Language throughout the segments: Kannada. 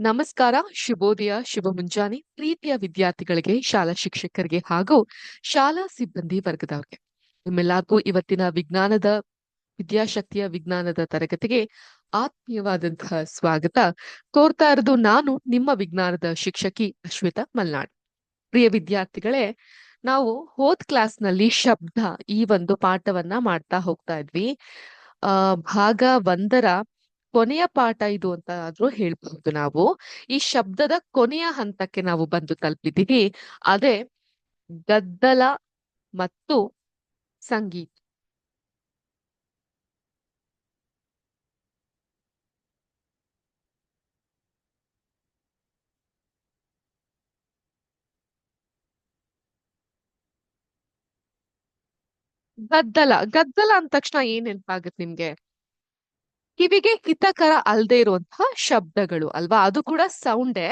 ನಮಸ್ಕಾರ, ಶುಭೋದಯ, ಶುಭ ಮುಂಜಾನೆ ಪ್ರೀತಿಯ ವಿದ್ಯಾರ್ಥಿಗಳಿಗೆ, ಶಾಲಾ ಶಿಕ್ಷಕರಿಗೆ ಹಾಗೂ ಶಾಲಾ ಸಿಬ್ಬಂದಿ ವರ್ಗದವರಿಗೆ. ನಿಮ್ಮೆಲ್ಲರಿಗೂ ಇವತ್ತಿನ ವಿಜ್ಞಾನದ, ವಿದ್ಯಾಶಕ್ತಿಯ ವಿಜ್ಞಾನದ ತರಗತಿಗೆ ಆತ್ಮೀಯವಾದಂತಹ ಸ್ವಾಗತ. ಕೋರ್ತಾ ಇರೋದು ನಾನು, ನಿಮ್ಮ ವಿಜ್ಞಾನದ ಶಿಕ್ಷಕಿ ಅಶ್ವಿತಾ ಮಲ್ನಾಡ್. ಪ್ರಿಯ ವಿದ್ಯಾರ್ಥಿಗಳೇ, ನಾವು ಹೋದ್ ಕ್ಲಾಸ್ನಲ್ಲಿ ಶಬ್ದ ಈ ಒಂದು ಪಾಠವನ್ನ ಮಾಡ್ತಾ ಹೋಗ್ತಾ ಇದ್ವಿ. ಆ, ಭಾಗ ಒಂದರ ಕೊನೆಯ ಪಾಠ ಇದು ಅಂತ ಆದ್ರೂ ಹೇಳ್ಬಹುದು ನಾವು. ಈ ಶಬ್ದದ ಕೊನೆಯ ಹಂತಕ್ಕೆ ನಾವು ಬಂದು ತಲುಪಿದೀವಿ ಅದೇ ಗದ್ದಲ ಮತ್ತು ಸಂಗೀತ. ಗದ್ದಲ ಗದ್ದಲ ಅಂದ ತಕ್ಷಣ ಏನ್ ನೆನಪಾಗುತ್ತೆ ನಿಮ್ಗೆ? ಕಿವಿಗೆ ಹಿತಕರ ಅಲ್ದೆ ಇರುವಂತಹ ಶಬ್ದಗಳು ಅಲ್ವಾ? ಅದು ಕೂಡ ಸೌಂಡೇ.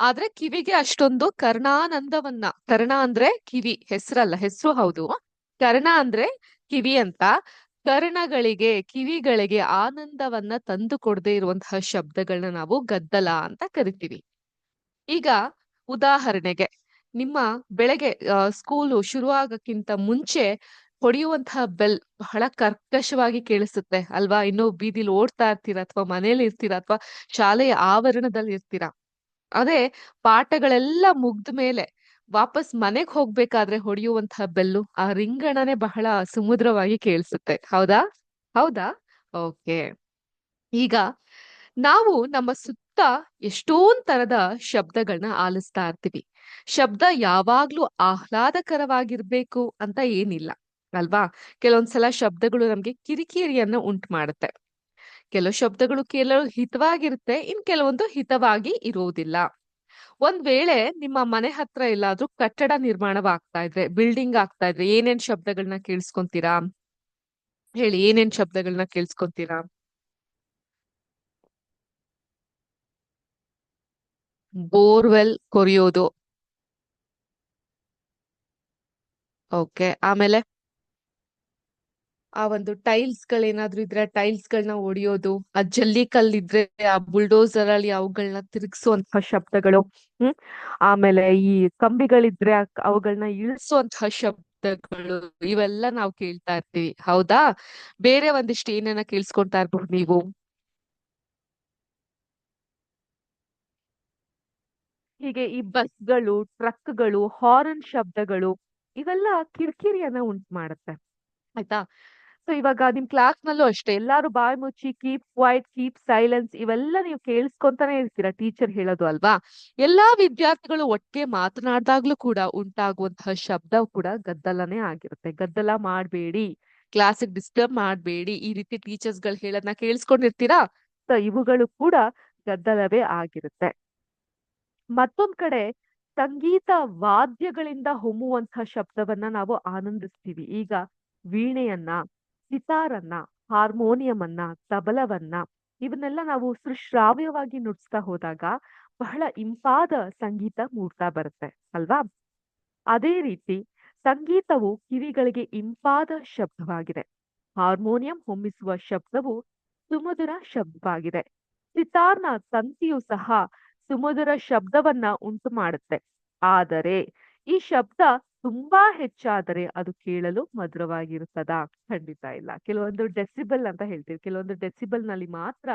ಆದ್ರೆ ಕಿವಿಗೆ ಅಷ್ಟೊಂದು ಕರ್ಣಾನಂದವನ್ನ, ಕರ್ಣ ಅಂದ್ರೆ ಕಿವಿ, ಹೆಸರಲ್ಲ, ಹೆಸರು ಹೌದು. ಕರ್ಣ ಅಂದ್ರೆ ಕಿವಿ ಅಂತ. ಕರ್ಣಗಳಿಗೆ, ಕಿವಿಗಳಿಗೆ ಆನಂದವನ್ನ ತಂದು ಕೊಡದೆ ಇರುವಂತಹ ಶಬ್ದಗಳನ್ನ ನಾವು ಗದ್ದಲ ಅಂತ ಕರಿತೀವಿ. ಈಗ ಉದಾಹರಣೆಗೆ, ನಿಮ್ಮ ಬೆಳಗ್ಗೆ ಸ್ಕೂಲು ಶುರುವಾಗಕ್ಕಿಂತ ಮುಂಚೆ ಹೊಡೆಯುವಂತಹ ಬೆಲ್ ಬಹಳ ಕರ್ಕಶವಾಗಿ ಕೇಳಿಸುತ್ತೆ ಅಲ್ವಾ? ಇನ್ನು ಬೀದಿಲಿ ಓಡ್ತಾ ಇರ್ತೀರಾ ಅಥವಾ ಮನೇಲಿ ಇರ್ತೀರಾ ಅಥವಾ ಶಾಲೆಯ ಆವರಣದಲ್ಲಿ ಇರ್ತೀರಾ? ಅದೇ ಪಾಠಗಳೆಲ್ಲ ಮುಗ್ದ ಮೇಲೆ ವಾಪಸ್ ಮನೆಗ್ ಹೋಗ್ಬೇಕಾದ್ರೆ ಹೊಡೆಯುವಂತಹ ಬೆಲ್ಲು ಆ ರಿಂಗಣನೆ ಬಹಳ ಸುಮುದ್ರವಾಗಿ ಕೇಳಿಸುತ್ತೆ. ಹೌದಾ? ಹೌದಾ? ಓಕೆ. ಈಗ ನಾವು ನಮ್ಮ ಸುತ್ತ ಎಷ್ಟೊಂದ್ ತರದ ಶಬ್ದಗಳನ್ನ ಆಲಿಸ್ತಾ ಇರ್ತೀವಿ. ಶಬ್ದ ಯಾವಾಗ್ಲೂ ಆಹ್ಲಾದಕರವಾಗಿರ್ಬೇಕು ಅಂತ ಏನಿಲ್ಲ. ಅಲ್ವಾ? ಕೆಲವೊಂದ್ಸಲ ಶಬ್ದಗಳು ನಮ್ಗೆ ಕಿರಿಕಿರಿಯನ್ನ ಉಂಟು ಮಾಡುತ್ತೆ ಕೆಲವು ಶಬ್ದಗಳು ಕೆಲವು ಹಿತವಾಗಿರುತ್ತೆ, ಇನ್ ಕೆಲವೊಂದು ಹಿತವಾಗಿ ಇರುವುದಿಲ್ಲ. ಒಂದ್ ವೇಳೆ ನಿಮ್ಮ ಮನೆ ಹತ್ರ ಎಲ್ಲಾದ್ರೂ ಕಟ್ಟಡ ನಿರ್ಮಾಣವಾಗ್ತಾ ಇದ್ರೆ, ಬಿಲ್ಡಿಂಗ್ ಆಗ್ತಾ ಇದ್ರೆ ಏನೇನ್ ಶಬ್ದಗಳನ್ನ ಕೇಳಿಸ್ಕೊಂತೀರಾ? ಹೇಳಿ, ಏನೇನ್ ಶಬ್ದಗಳನ್ನ ಕೇಳಿಸ್ಕೊಂತೀರಾ? ಬೋರ್ವೆಲ್ ಕೊರಿಯೋದು. ಓಕೆ, ಆಮೇಲೆ? ಆ ಒಂದು ಟೈಲ್ಸ್ ಗಳೇನಾದ್ರೂ ಇದ್ರೆ ಟೈಲ್ಸ್ ಗಳನ್ನ ಹೊಡಿಯೋದು ಆ ಜಲ್ಲಿ ಕಲ್ಲಿದ್ರೆ ಆ ಬುಲ್ಡೋಸರ್ ಅಲ್ಲಿ ಅವುಗಳನ್ನ ತಿರುಗಿಸುವಂತಹ ಶಬ್ದಗಳು, ಹ್ಮ್? ಆಮೇಲೆ ಈ ಕಂಬಿಗಳಿದ್ರೆ ಅವುಗಳನ್ನ ಇಳಿಸುವಂತಹ ಶಬ್ದಗಳು, ಇವೆಲ್ಲ ನಾವು ಕೇಳ್ತಾ ಇರ್ತೀವಿ. ಹೌದಾ? ಬೇರೆ ಒಂದಿಷ್ಟು ಏನೇನ ಕೇಳಿಸ್ಕೊಂತಾ ಇರ್ಬಹುದು ನೀವು? ಹೀಗೆ ಈ ಬಸ್ಗಳು ಟ್ರಕ್ಗಳು ಹಾರ್ನ್ ಶಬ್ದಗಳು, ಇವೆಲ್ಲ ಕಿರಿಕಿರಿಯನ್ನ ಉಂಟು ಮಾಡುತ್ತೆ. ಆಯ್ತಾ? ಸೊ ಇವಾಗ ನಿಮ್ ಕ್ಲಾಸ್ ನಲ್ಲೂ ಅಷ್ಟೇ, ಎಲ್ಲಾರು ಬಾಯ್ ಮುಚ್ಚಿ ಕೀಪ್ ಕ್ವೈಟ್ ಕೀಪ್ ಸೈಲೆನ್ಸ್ ಇವೆಲ್ಲ ನೀವು ಕೇಳಿಸ್ಕೊಂತಾನೆ ಇರ್ತೀರಾ ಟೀಚರ್ ಹೇಳೋದು ಅಲ್ವಾ? ಎಲ್ಲಾ ವಿದ್ಯಾರ್ಥಿಗಳು ಒಟ್ಟಿಗೆ ಮಾತನಾಡ್ದಾಗ್ಲೂ ಕೂಡ ಉಂಟಾಗುವಂತಹ ಶಬ್ದ ಕೂಡ ಗದ್ದಲನೇ ಆಗಿರುತ್ತೆ. ಗದ್ದಲ ಮಾಡ್ಬೇಡಿ ಕ್ಲಾಸಿಗೆ ಡಿಸ್ಟರ್ಬ್ ಮಾಡ್ಬೇಡಿ, ಈ ರೀತಿ ಟೀಚರ್ಸ್ಗಳು ಹೇಳೋದನ್ನ ಕೇಳಿಸ್ಕೊಂಡಿರ್ತೀರಾ? ಸೊ ಇವುಗಳು ಕೂಡ ಗದ್ದಲವೇ ಆಗಿರುತ್ತೆ. ಮತ್ತೊಂದ್ ಕಡೆ, ಸಂಗೀತ ವಾದ್ಯಗಳಿಂದ ಹೊಮ್ಮುವಂತಹ ಶಬ್ದವನ್ನ ನಾವು ಆನಂದಿಸ್ತೀವಿ. ಈಗ ವೀಣೆಯನ್ನ. ಸಿತಾರನ್ನ ಹಾರ್ಮೋನಿಯಂ ಅನ್ನ ತಬಲವನ್ನ ಇವನ್ನೆಲ್ಲ ನಾವು ಸುಶ್ರಾವ್ಯವಾಗಿ ನುಡಿಸ್ತಾ ಹೋದಾಗ ಬಹಳ ಇಂಪಾದ ಸಂಗೀತ ಮೂಡ್ತಾ ಬರುತ್ತೆ, ಅಲ್ವಾ? ಅದೇ ರೀತಿ ಸಂಗೀತವು ಕಿವಿಗಳಿಗೆ ಇಂಪಾದ ಶಬ್ದವಾಗಿದೆ. ಹಾರ್ಮೋನಿಯಂ ಹೊಮ್ಮಿಸುವ ಶಬ್ದವು ಸುಮಧುರ ಶಬ್ದವಾಗಿದೆ. ಸಿತಾರ್ನ ತಂತಿಯು ಸಹ ಸುಮಧುರ ಶಬ್ದವನ್ನ ಉಂಟು ಮಾಡುತ್ತೆ ಆದರೆ ಈ ಶಬ್ದ ತುಂಬಾ ಹೆಚ್ಚಾದರೆ ಅದು ಕೇಳಲು ಮಧುರವಾಗಿರುತ್ತದಾ? ಖಂಡಿತ ಇಲ್ಲ. ಕೆಲವೊಂದು ಡೆಸಿಬಲ್ ಅಂತ ಹೇಳ್ತೀವಿ. ಕೆಲವೊಂದು ಡೆಸಿಬಲ್ನಲ್ಲಿ ಮಾತ್ರ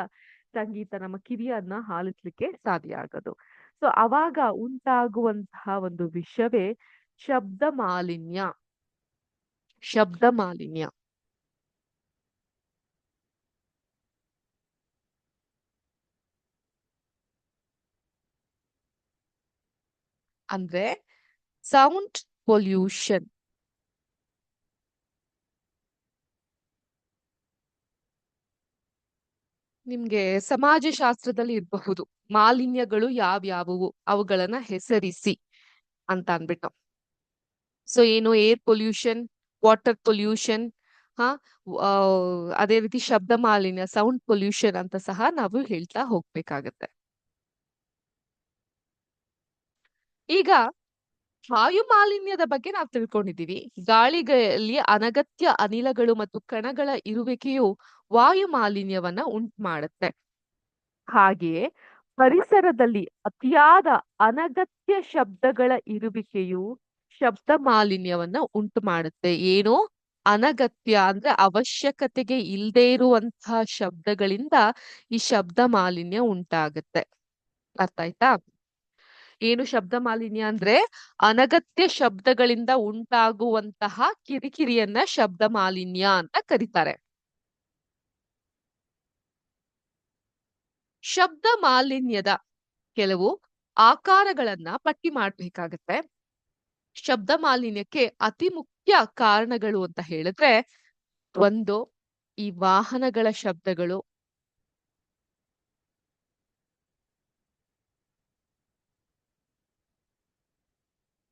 ಸಂಗೀತ ನಮ್ಮ ಕಿವಿಯನ್ನ ಹಾಲಿಸ್ಲಿಕ್ಕೆ ಸಾಧ್ಯ ಆಗೋದು. ಸೊ, ಅವಾಗ ಉಂಟಾಗುವಂತಹ ಒಂದು ವಿಷಯವೇ ಶಬ್ದ ಮಾಲಿನ್ಯ. ಶಬ್ದ ಮಾಲಿನ್ಯ. ಅಂದ್ರೆ ಸೌಂಡ್ ಪೊಲ್ಯೂಷನ್ ನಿಮ್ಗೆ ಸಮಾಜಶಾಸ್ತ್ರದಲ್ಲಿ ಇರಬಹುದು. ಮಾಲಿನ್ಯಗಳು ಯಾವ್ಯಾವುವು? ಅವುಗಳನ್ನ ಹೆಸರಿಸಿ ಅಂತ ಅನ್ಬಿಟ್ಟು ಸೊ ಏನು? ಏರ್ ಪೊಲ್ಯೂಷನ್ ವಾಟರ್ ಪೊಲ್ಯೂಷನ್ ಹಾ? ಅದೇ ರೀತಿ ಶಬ್ದ ಮಾಲಿನ್ಯ ಸೌಂಡ್ ಪೊಲ್ಯೂಷನ್ ಅಂತ ಸಹ ನಾವು ಹೇಳ್ತಾ ಹೋಗ್ಬೇಕಾಗತ್ತೆ. ಈಗ ವಾಯು ಮಾಲಿನ್ಯದ ಬಗ್ಗೆ ನಾವು ತಿಳ್ಕೊಂಡಿದ್ದೀವಿ. ಗಾಳಿಗಳಲ್ಲಿ ಅನಗತ್ಯ ಅನಿಲಗಳು ಮತ್ತು ಕಣಗಳ ಇರುವಿಕೆಯು ವಾಯು ಮಾಲಿನ್ಯವನ್ನ ಉಂಟು ಮಾಡುತ್ತೆ ಹಾಗೆಯೇ ಪರಿಸರದಲ್ಲಿ ಅತಿಯಾದ ಅನಗತ್ಯ ಶಬ್ದಗಳ ಇರುವಿಕೆಯು ಶಬ್ದ ಮಾಲಿನ್ಯವನ್ನ ಉಂಟು ಮಾಡುತ್ತೆ ಏನು ಅನಗತ್ಯ ಅಂದ್ರೆ ಅವಶ್ಯಕತೆಗೆ ಇಲ್ಲದೆ ಇರುವಂತಹ ಶಬ್ದಗಳಿಂದ ಈ ಶಬ್ದ ಮಾಲಿನ್ಯ ಉಂಟಾಗುತ್ತೆ. ಅರ್ಥ ಆಯ್ತಾ? ಏನು ಶಬ್ದ ಮಾಲಿನ್ಯ ಅಂದ್ರೆ ಅನಗತ್ಯ ಶಬ್ದಗಳಿಂದ ಉಂಟಾಗುವಂತಹ ಕಿರಿಕಿರಿಯನ್ನ ಶಬ್ದ ಮಾಲಿನ್ಯ ಅಂತ ಕರೀತಾರೆ. ಶಬ್ದ ಮಾಲಿನ್ಯದ ಕೆಲವು ಆಕಾರಗಳನ್ನ ಪಟ್ಟಿ ಮಾಡ್ಬೇಕಾಗತ್ತೆ. ಶಬ್ದ ಮಾಲಿನ್ಯಕ್ಕೆ ಅತಿ ಮುಖ್ಯ ಕಾರಣಗಳು ಅಂತ ಹೇಳಿದ್ರೆ, ಒಂದು, ಈ ವಾಹನಗಳ ಶಬ್ದಗಳು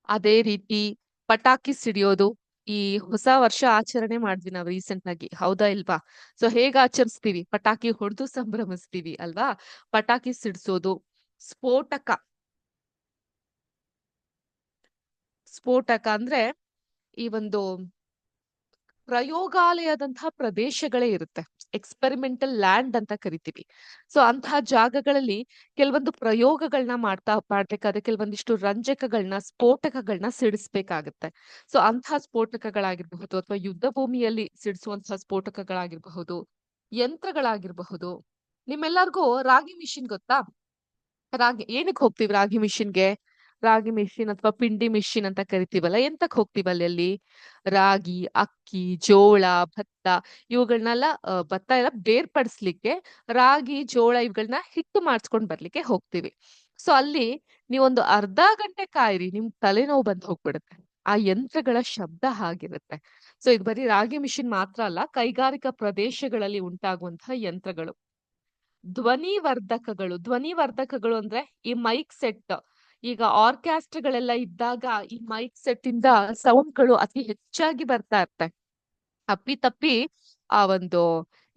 ಅದೇ ರೀತಿ ಪಟಾಕಿ ಸಿಡಿಯೋದು. ಈ ಹೊಸ ವರ್ಷ ಆಚರಣೆ ಮಾಡಿದ್ವಿ ನಾವು ರೀಸೆಂಟ್ ಆಗಿ. ಹೌದಾ ಇಲ್ವಾ? ಸೊ ಹೇಗ್ ಆಚರಿಸ್ತೀವಿ? ಪಟಾಕಿ ಹೊಡೆದು ಸಂಭ್ರಮಿಸ್ತೀವಿ ಅಲ್ವಾ? ಪಟಾಕಿ ಸಿಡಿಸೋದು. ಸ್ಫೋಟಕ. ಸ್ಫೋಟಕ ಅಂದ್ರೆ ಈ ಒಂದು ಪ್ರಯೋಗಾಲಯದಂತಹ ಪ್ರದೇಶಗಳೇ ಇರುತ್ತೆ. ಎಕ್ಸ್ಪೆರಿಮೆಂಟಲ್ ಲ್ಯಾಂಡ್ ಅಂತ ಕರಿತೀವಿ. ಸೊ ಅಂತಹ ಜಾಗಗಳಲ್ಲಿ ಕೆಲವೊಂದು ಪ್ರಯೋಗಗಳನ್ನ ಮಾಡ್ತಾ ಮಾಡ್ಬೇಕಾದ್ರೆ ಕೆಲವೊಂದಿಷ್ಟು ರಂಜಕಗಳನ್ನ ಸ್ಫೋಟಕಗಳನ್ನ ಸಿಡಿಸ್ಬೇಕಾಗತ್ತೆ. ಸೊ ಅಂತಹ ಸ್ಫೋಟಕಗಳಾಗಿರ್ಬಹುದು ಅಥವಾ ಯುದ್ಧ ಭೂಮಿಯಲ್ಲಿ ಸಿಡಿಸುವಂತಹ ಸ್ಫೋಟಕಗಳಾಗಿರ್ಬಹುದು, ಯಂತ್ರಗಳಾಗಿರ್ಬಹುದು, ನಿಮ್ಮೆಲ್ಲರಿಗೂ ರಾಗಿ ಮಿಷಿನ್ ಗೊತ್ತಾ? ರಾಗಿ, ಏನಕ್ಕೆ ಹೋಗ್ತೀವಿ ರಾಗಿ ಮಿಷಿನ್ಗೆ? ರಾಗಿ ಮಿಷಿನ್ ಅಥವಾ ಪಿಂಡಿ ಮಿಷಿನ್ ಅಂತ ಕರಿತೀವಲ್ಲ, ಎಂತಕ್ ಹೋಗ್ತೀವಲ್ಲ ಅಲ್ಲಿ ರಾಗಿ, ಅಕ್ಕಿ, ಜೋಳ, ಭತ್ತ ಇವುಗಳನ್ನೆಲ್ಲ ಭತ್ತ ಎಲ್ಲ ಬೇರ್ಪಡಿಸ್ಲಿಕ್ಕೆ ರಾಗಿ, ಜೋಳ ಇವುಗಳನ್ನ ಹಿಟ್ಟು ಮಾಡಿಸ್ಕೊಂಡ್ ಬರ್ಲಿಕ್ಕೆ ಹೋಗ್ತೀವಿ. ಸೊ ಅಲ್ಲಿ ನೀವೊಂದು ಅರ್ಧ ಗಂಟೆ ಕಾಯಿರಿ, ನಿಮ್ ತಲೆನೋವು ಬಂದು ಹೋಗ್ಬಿಡುತ್ತೆ. ಆ ಯಂತ್ರಗಳ ಶಬ್ದ ಹಾಗಿರುತ್ತೆ. ಸೊ ಇದು ಬರೀ ರಾಗಿ ಮಿಷಿನ್ ಮಾತ್ರ ಅಲ್ಲ, ಕೈಗಾರಿಕಾ ಪ್ರದೇಶಗಳಲ್ಲಿ ಉಂಟಾಗುವಂತಹ ಯಂತ್ರಗಳು. ಧ್ವನಿವರ್ಧಕಗಳು ಧ್ವನಿವರ್ಧಕಗಳು ಅಂದ್ರೆ ಈ ಮೈಕ್ ಸೆಟ್ ಈಗ ಆರ್ಕೆಸ್ಟ್ರಾಗಳೆಲ್ಲ ಇದ್ದಾಗ ಈ ಮೈಕ್ ಸೆಟ್ ಇಂದ ಸೌಂಡ್ಗಳು ಅತಿ ಹೆಚ್ಚಾಗಿ ಬರ್ತಾ ಇರ್ತವೆ ಅಪ್ಪಿ ತಪ್ಪಿ ಆ ಒಂದು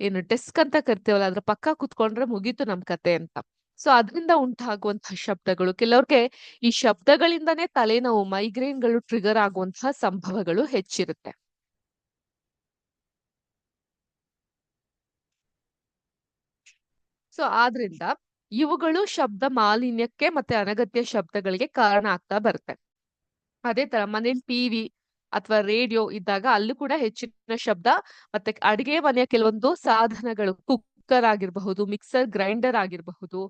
ಏನು ಡೆಸ್ಕ್ ಅಂತ ಕರಿತೇವಲ್ಲ, ಅದ್ರ ಪಕ್ಕ ಕುತ್ಕೊಂಡ್ರೆ ಮುಗೀತು ನಮ್ ಕತೆ ಅಂತ. ಸೊ ಅದರಿಂದ ಉಂಟಾಗುವಂತಹ ಶಬ್ದಗಳು, ಕೆಲವ್ರಿಗೆ ಈ ಶಬ್ದಗಳಿಂದನೇ ತಲೆನೋವು ಮೈಗ್ರೇನ್ಗಳು ಟ್ರಿಗರ್ ಆಗುವಂತಹ ಸಂಭವಗಳು ಹೆಚ್ಚಿರುತ್ತೆ. ಸೊ ಆದ್ರಿಂದ ಇವುಗಳು ಶಬ್ದ ಮಾಲಿನ್ಯಕ್ಕೆ ಮತ್ತೆ ಅನಗತ್ಯ ಶಬ್ದಗಳಿಗೆ ಕಾರಣ ಆಗ್ತಾ ಬರುತ್ತೆ. ಅದೇ ತರ ಮನೇಲಿ ಟಿವಿ ಅಥವಾ ರೇಡಿಯೋ ಇದ್ದಾಗ ಅಲ್ಲೂ ಕೂಡ ಹೆಚ್ಚಿನ ಶಬ್ದ ಮತ್ತೆ ಅಡಿಗೆ ಮನೆಯ ಕೆಲವೊಂದು ಸಾಧನಗಳು, ಕುಕ್ಕರ್ ಆಗಿರಬಹುದು, ಮಿಕ್ಸರ್, ಗ್ರೈಂಡರ್ ಆಗಿರಬಹುದು,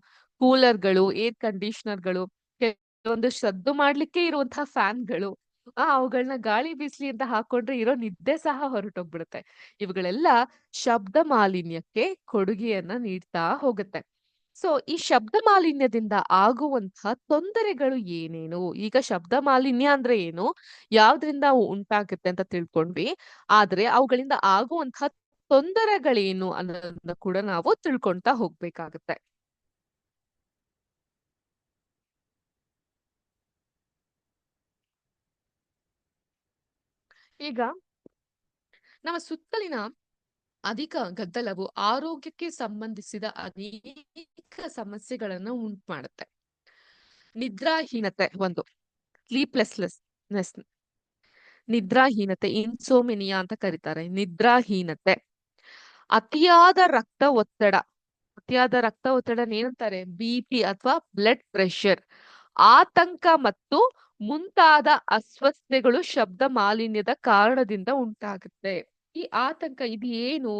ಕೂಲರ್ಗಳು, ಏರ್ ಕಂಡೀಷನರ್ಗಳು, ಕೆಲವೊಂದು ಸದ್ದು ಮಾಡ್ಲಿಕ್ಕೆ ಇರುವಂತಹ ಫ್ಯಾನ್ಗಳು, ಆ ಅವುಗಳನ್ನ ಗಾಳಿ ಬಿಸಿಲಿ ಅಂತ ಹಾಕೊಂಡ್ರೆ ಇರೋ ನಿದ್ದೆ ಸಹ ಹೊರಟೋಗ್ಬಿಡುತ್ತೆ. ಇವುಗಳೆಲ್ಲ ಶಬ್ದ ಮಾಲಿನ್ಯಕ್ಕೆ ಕೊಡುಗೆಯನ್ನ ನೀಡ್ತಾ ಹೋಗುತ್ತೆ. ಸೊ, ಈ ಶಬ್ದ ಮಾಲಿನ್ಯದಿಂದ ಆಗುವಂತಹ ತೊಂದರೆಗಳು ಏನೇನು? ಈಗ ಶಬ್ದ ಮಾಲಿನ್ಯ ಅಂದ್ರೆ ಏನು? ಯಾವ್ದ್ರಿಂದ ಉಂಟಾಗುತ್ತೆ ಅಂತ ತಿಳ್ಕೊಂಡ್ವಿ. ಆದ್ರೆ ಅವುಗಳಿಂದ ಆಗುವಂತಹ ತೊಂದರೆಗಳೇನು ಅನ್ನೋದನ್ನ ಕೂಡ ನಾವು ತಿಳ್ಕೊಂತ ಹೋಗ್ಬೇಕಾಗತ್ತೆ. ಈಗ, ನಮ್ಮ ಸುತ್ತಲಿನ ಅಧಿಕ ಗದ್ದಲವು ಆರೋಗ್ಯಕ್ಕೆ ಸಂಬಂಧಿಸಿದ ಅನೇಕ ಸಮಸ್ಯೆಗಳನ್ನ ಉಂಟು ಮಾಡುತ್ತೆ ನಿದ್ರಾಹೀನತೆ ಒಂದು ಸ್ಲೀಪ್ಲೆಸ್ಲೆಸ್ನೆಸ್ ನಿದ್ರಾಹೀನತೆ ಇನ್ಸೋಮಿನಿಯಾ ಅಂತ ಕರೀತಾರೆ. ನಿದ್ರಾಹೀನತೆ. ಅತಿಯಾದ ರಕ್ತ ಒತ್ತಡ. ಅತಿಯಾದ ರಕ್ತ ಒತ್ತಡ ಏನಂತಾರೆ? ಬಿ ಪಿ ಅಥವಾ ಬ್ಲಡ್ ಪ್ರೆಷರ್ ಆತಂಕ ಮತ್ತು ಮುಂತಾದ ಅಸ್ವಸ್ಥತೆಗಳು ಶಬ್ದ ಮಾಲಿನ್ಯದ ಕಾರಣದಿಂದ ಉಂಟಾಗುತ್ತೆ. ಈ ಆತಂಕ ಇದೇನು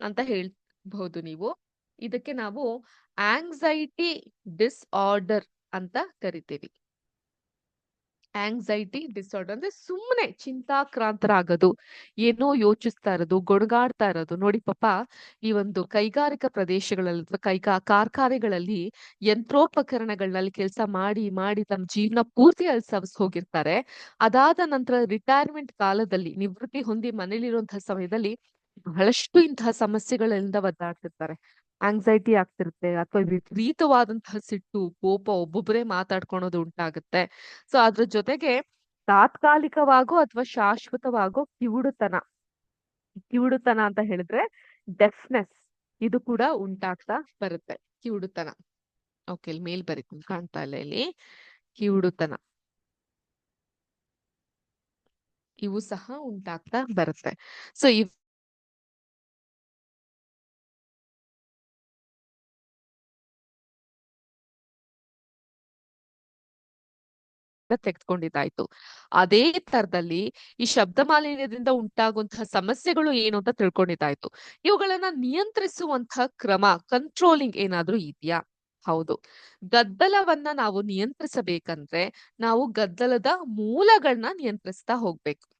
ಅಂತ ಹೇಳ್ಬಹುದು ನೀವು. ಇದಕ್ಕೆ ನಾವು ಆಂಗ್ಸೈಟಿ ಡಿಸ್ಆರ್ಡರ್ ಅಂತ ಕರಿತೀವಿ. ಆಂಗ್ಸೈಟಿ ಡಿಸಾರ್ಡರ್ ಅಂದ್ರೆ ಸುಮ್ಮನೆ ಚಿಂತಾಕ್ರಾಂತರಾಗೋದು ಏನೋ ಯೋಚಿಸ್ತಾ ಇರೋದು, ಗೊಣಗಾಡ್ತಾ ಇರೋದು. ನೋಡಿ ಪಾಪ, ಈ ಒಂದು ಕೈಗಾರಿಕಾ ಪ್ರದೇಶಗಳಲ್ಲಿ ಅಥವಾ ಕೈಗಾ, ಕಾರ್ಖಾನೆಗಳಲ್ಲಿ ಯಂತ್ರೋಪಕರಣಗಳಲ್ಲಿ ಕೆಲಸ ಮಾಡಿ ಮಾಡಿ ತಮ್ಮ ಜೀವನ ಪೂರ್ತಿ ಅಲ್ಲಿ ಸವಸ್ ಹೋಗಿರ್ತಾರೆ. ಅದಾದ ನಂತರ ರಿಟೈರ್ಮೆಂಟ್ ಕಾಲದಲ್ಲಿ, ನಿವೃತ್ತಿ ಹೊಂದಿ ಮನೇಲಿರುವಂತಹ ಸಮಯದಲ್ಲಿ ಬಹಳಷ್ಟು ಇಂತಹ ಸಮಸ್ಯೆಗಳಿಂದ ಒದ್ದಾಡ್ತಿರ್ತಾರೆ. ಆಂಗ್ಸೈಟಿ ಆಗ್ತಿರುತ್ತೆ ಅಥವಾ ವಿಪರೀತವಾದಂತಹ ಸಿಟ್ಟು, ಕೋಪ ಒಬ್ಬೊಬ್ಬರೇ ಮಾತಾಡ್ಕೊಳೋದು ಉಂಟಾಗುತ್ತೆ. ಸೊ ಅದ್ರ ಜೊತೆಗೆ ತಾತ್ಕಾಲಿಕವಾಗೋ ಅಥವಾ ಶಾಶ್ವತವಾಗೋ ಕಿವುಡುತನ ಕಿವುಡುತನ ಅಂತ ಹೇಳಿದ್ರೆ ಡೆಫ್ನೆಸ್ ಇದು ಕೂಡ ಉಂಟಾಗ್ತಾ ಬರುತ್ತೆ. ಕಿವುಡುತನ. ಓಕೆ ಇಲ್ಲಿ ಮೇಲ್ ಬರೀತೀನಿ, ಕಾಣ್ತಾ ಇಲ್ಲ ಇಲ್ಲಿ. ಕಿವುಡುತನ. ಇವು ಸಹ ಉಂಟಾಗ್ತಾ ಬರುತ್ತೆ. ಸೊ ಇವ್ ತೆಗೆದುಕೊಂಡಿದ್ದಾಯ್ತು. ಅದೇ ತರದಲ್ಲಿ ಈ ಶಬ್ದ ಮಾಲಿನ್ಯದಿಂದ ಉಂಟಾಗುವಂತಹ ಸಮಸ್ಯೆಗಳು ಏನು ಅಂತ ತಿಳ್ಕೊಂಡಿದ್ದಾಯ್ತು. ಇವುಗಳನ್ನ ನಿಯಂತ್ರಿಸುವಂತಹ ಕ್ರಮ ಕಂಟ್ರೋಲಿಂಗ್ ಏನಾದ್ರೂ ಇದೆಯಾ? ಹೌದು. ಗದ್ದಲವನ್ನ ನಾವು ನಿಯಂತ್ರಿಸಬೇಕಂದ್ರೆ ನಾವು ಗದ್ದಲದ ಮೂಲಗಳನ್ನ ನಿಯಂತ್ರಿಸ್ತಾ ಹೋಗ್ಬೇಕು.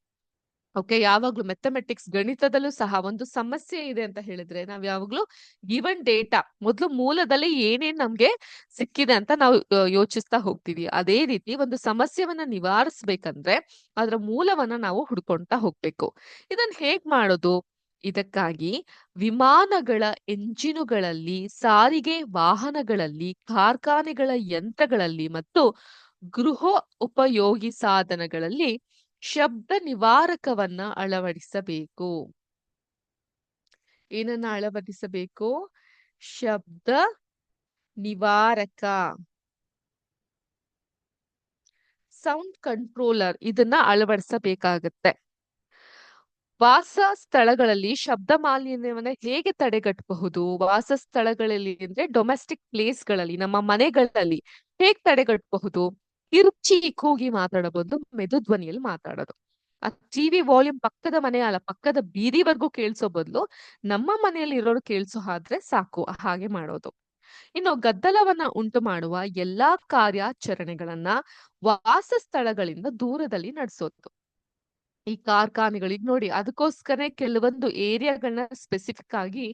ಓಕೆ, ಯಾವಾಗ್ಲೂ ಮೆಥಮೆಟಿಕ್ಸ್ ಗಣಿತದಲ್ಲೂ ಸಹ ಒಂದು ಸಮಸ್ಯೆ ಇದೆ ಅಂತ ಹೇಳಿದ್ರೆ ನಾವ್ ಯಾವಾಗ್ಲೂ ಗಿವನ್ ಡೇಟಾ ಮೊದಲು ಮೂಲದಲ್ಲಿ ಏನೇನ್ ನಮ್ಗೆ ಸಿಕ್ಕಿದೆ ಅಂತ ನಾವು ಯೋಚಿಸ್ತಾ ಹೋಗ್ತೀವಿ. ಅದೇ ರೀತಿ ಒಂದು ಸಮಸ್ಯೆವನ್ನ ನಿವಾರಿಸ್ಬೇಕಂದ್ರೆ ಅದರ ಮೂಲವನ್ನ ನಾವು ಹುಡ್ಕೊಂತಾ ಹೋಗ್ಬೇಕು. ಇದನ್ನ ಹೇಗ್ ಮಾಡೋದು? ಇದಕ್ಕಾಗಿ ವಿಮಾನಗಳ ಎಂಜಿನುಗಳಲ್ಲಿ, ಸಾರಿಗೆ ವಾಹನಗಳಲ್ಲಿ, ಕಾರ್ಖಾನೆಗಳ ಯಂತ್ರಗಳಲ್ಲಿ ಮತ್ತು ಗೃಹ ಉಪಯೋಗಿ ಸಾಧನಗಳಲ್ಲಿ ಶಬ್ದ ನಿವಾರಕವನ್ನ ಅಳವಡಿಸಬೇಕು. ಏನನ್ನ ಅಳವಡಿಸಬೇಕು? ಶಬ್ದ ನಿವಾರಕ. ಸೌಂಡ್ ಕಂಟ್ರೋಲರ್ ಇದನ್ನ ಅಳವಡಿಸಬೇಕಾಗತ್ತೆ. ವಾಸ ಸ್ಥಳಗಳಲ್ಲಿ ಶಬ್ದ ಮಾಲಿನ್ಯವನ್ನ ಹೇಗೆ ತಡೆಗಟ್ಟಬಹುದು ವಾಸ ಸ್ಥಳಗಳಲ್ಲಿ ಅಂದ್ರೆ ಡೊಮೆಸ್ಟಿಕ್ ಪ್ಲೇಸ್ಗಳಲ್ಲಿ ನಮ್ಮ ಮನೆಗಳಲ್ಲಿ ಹೇಗ್ ತಡೆಗಟ್ಟಬಹುದು ಕಿರುಚಿ ಕೂಗಿ ಮಾತಾಡಬಹುದು ಮೆದು ಧ್ವನಿಯಲ್ಲಿ ಮಾತಾಡೋದು. ಆ ಟಿವಿ ವಾಲ್ಯೂಮ್ ಪಕ್ಕದ ಮನೆ ಅಲ್ಲ, ಪಕ್ಕದ ಬೀದಿವರೆಗೂ ಕೇಳಿಸೋ ಬದಲು ನಮ್ಮ ಮನೆಯಲ್ಲಿ ಇರೋರು ಕೇಳಿಸೋ ಆದ್ರೆ ಸಾಕು, ಹಾಗೆ ಮಾಡೋದು. ಇನ್ನು ಗದ್ದಲವನ್ನ ಉಂಟು ಮಾಡುವ ಎಲ್ಲಾ ಕಾರ್ಯಾಚರಣೆಗಳನ್ನ ವಾಸ ಸ್ಥಳಗಳಿಂದ ದೂರದಲ್ಲಿ ನಡೆಸೋದು. ಈ ಕಾರ್ಖಾನೆಗಳಿಗೆ ನೋಡಿ ಅದಕ್ಕೋಸ್ಕರ ಕೆಲವೊಂದು ಏರಿಯಾಗಳನ್ನ ಸ್ಪೆಸಿಫಿಕ್ ಆಗಿ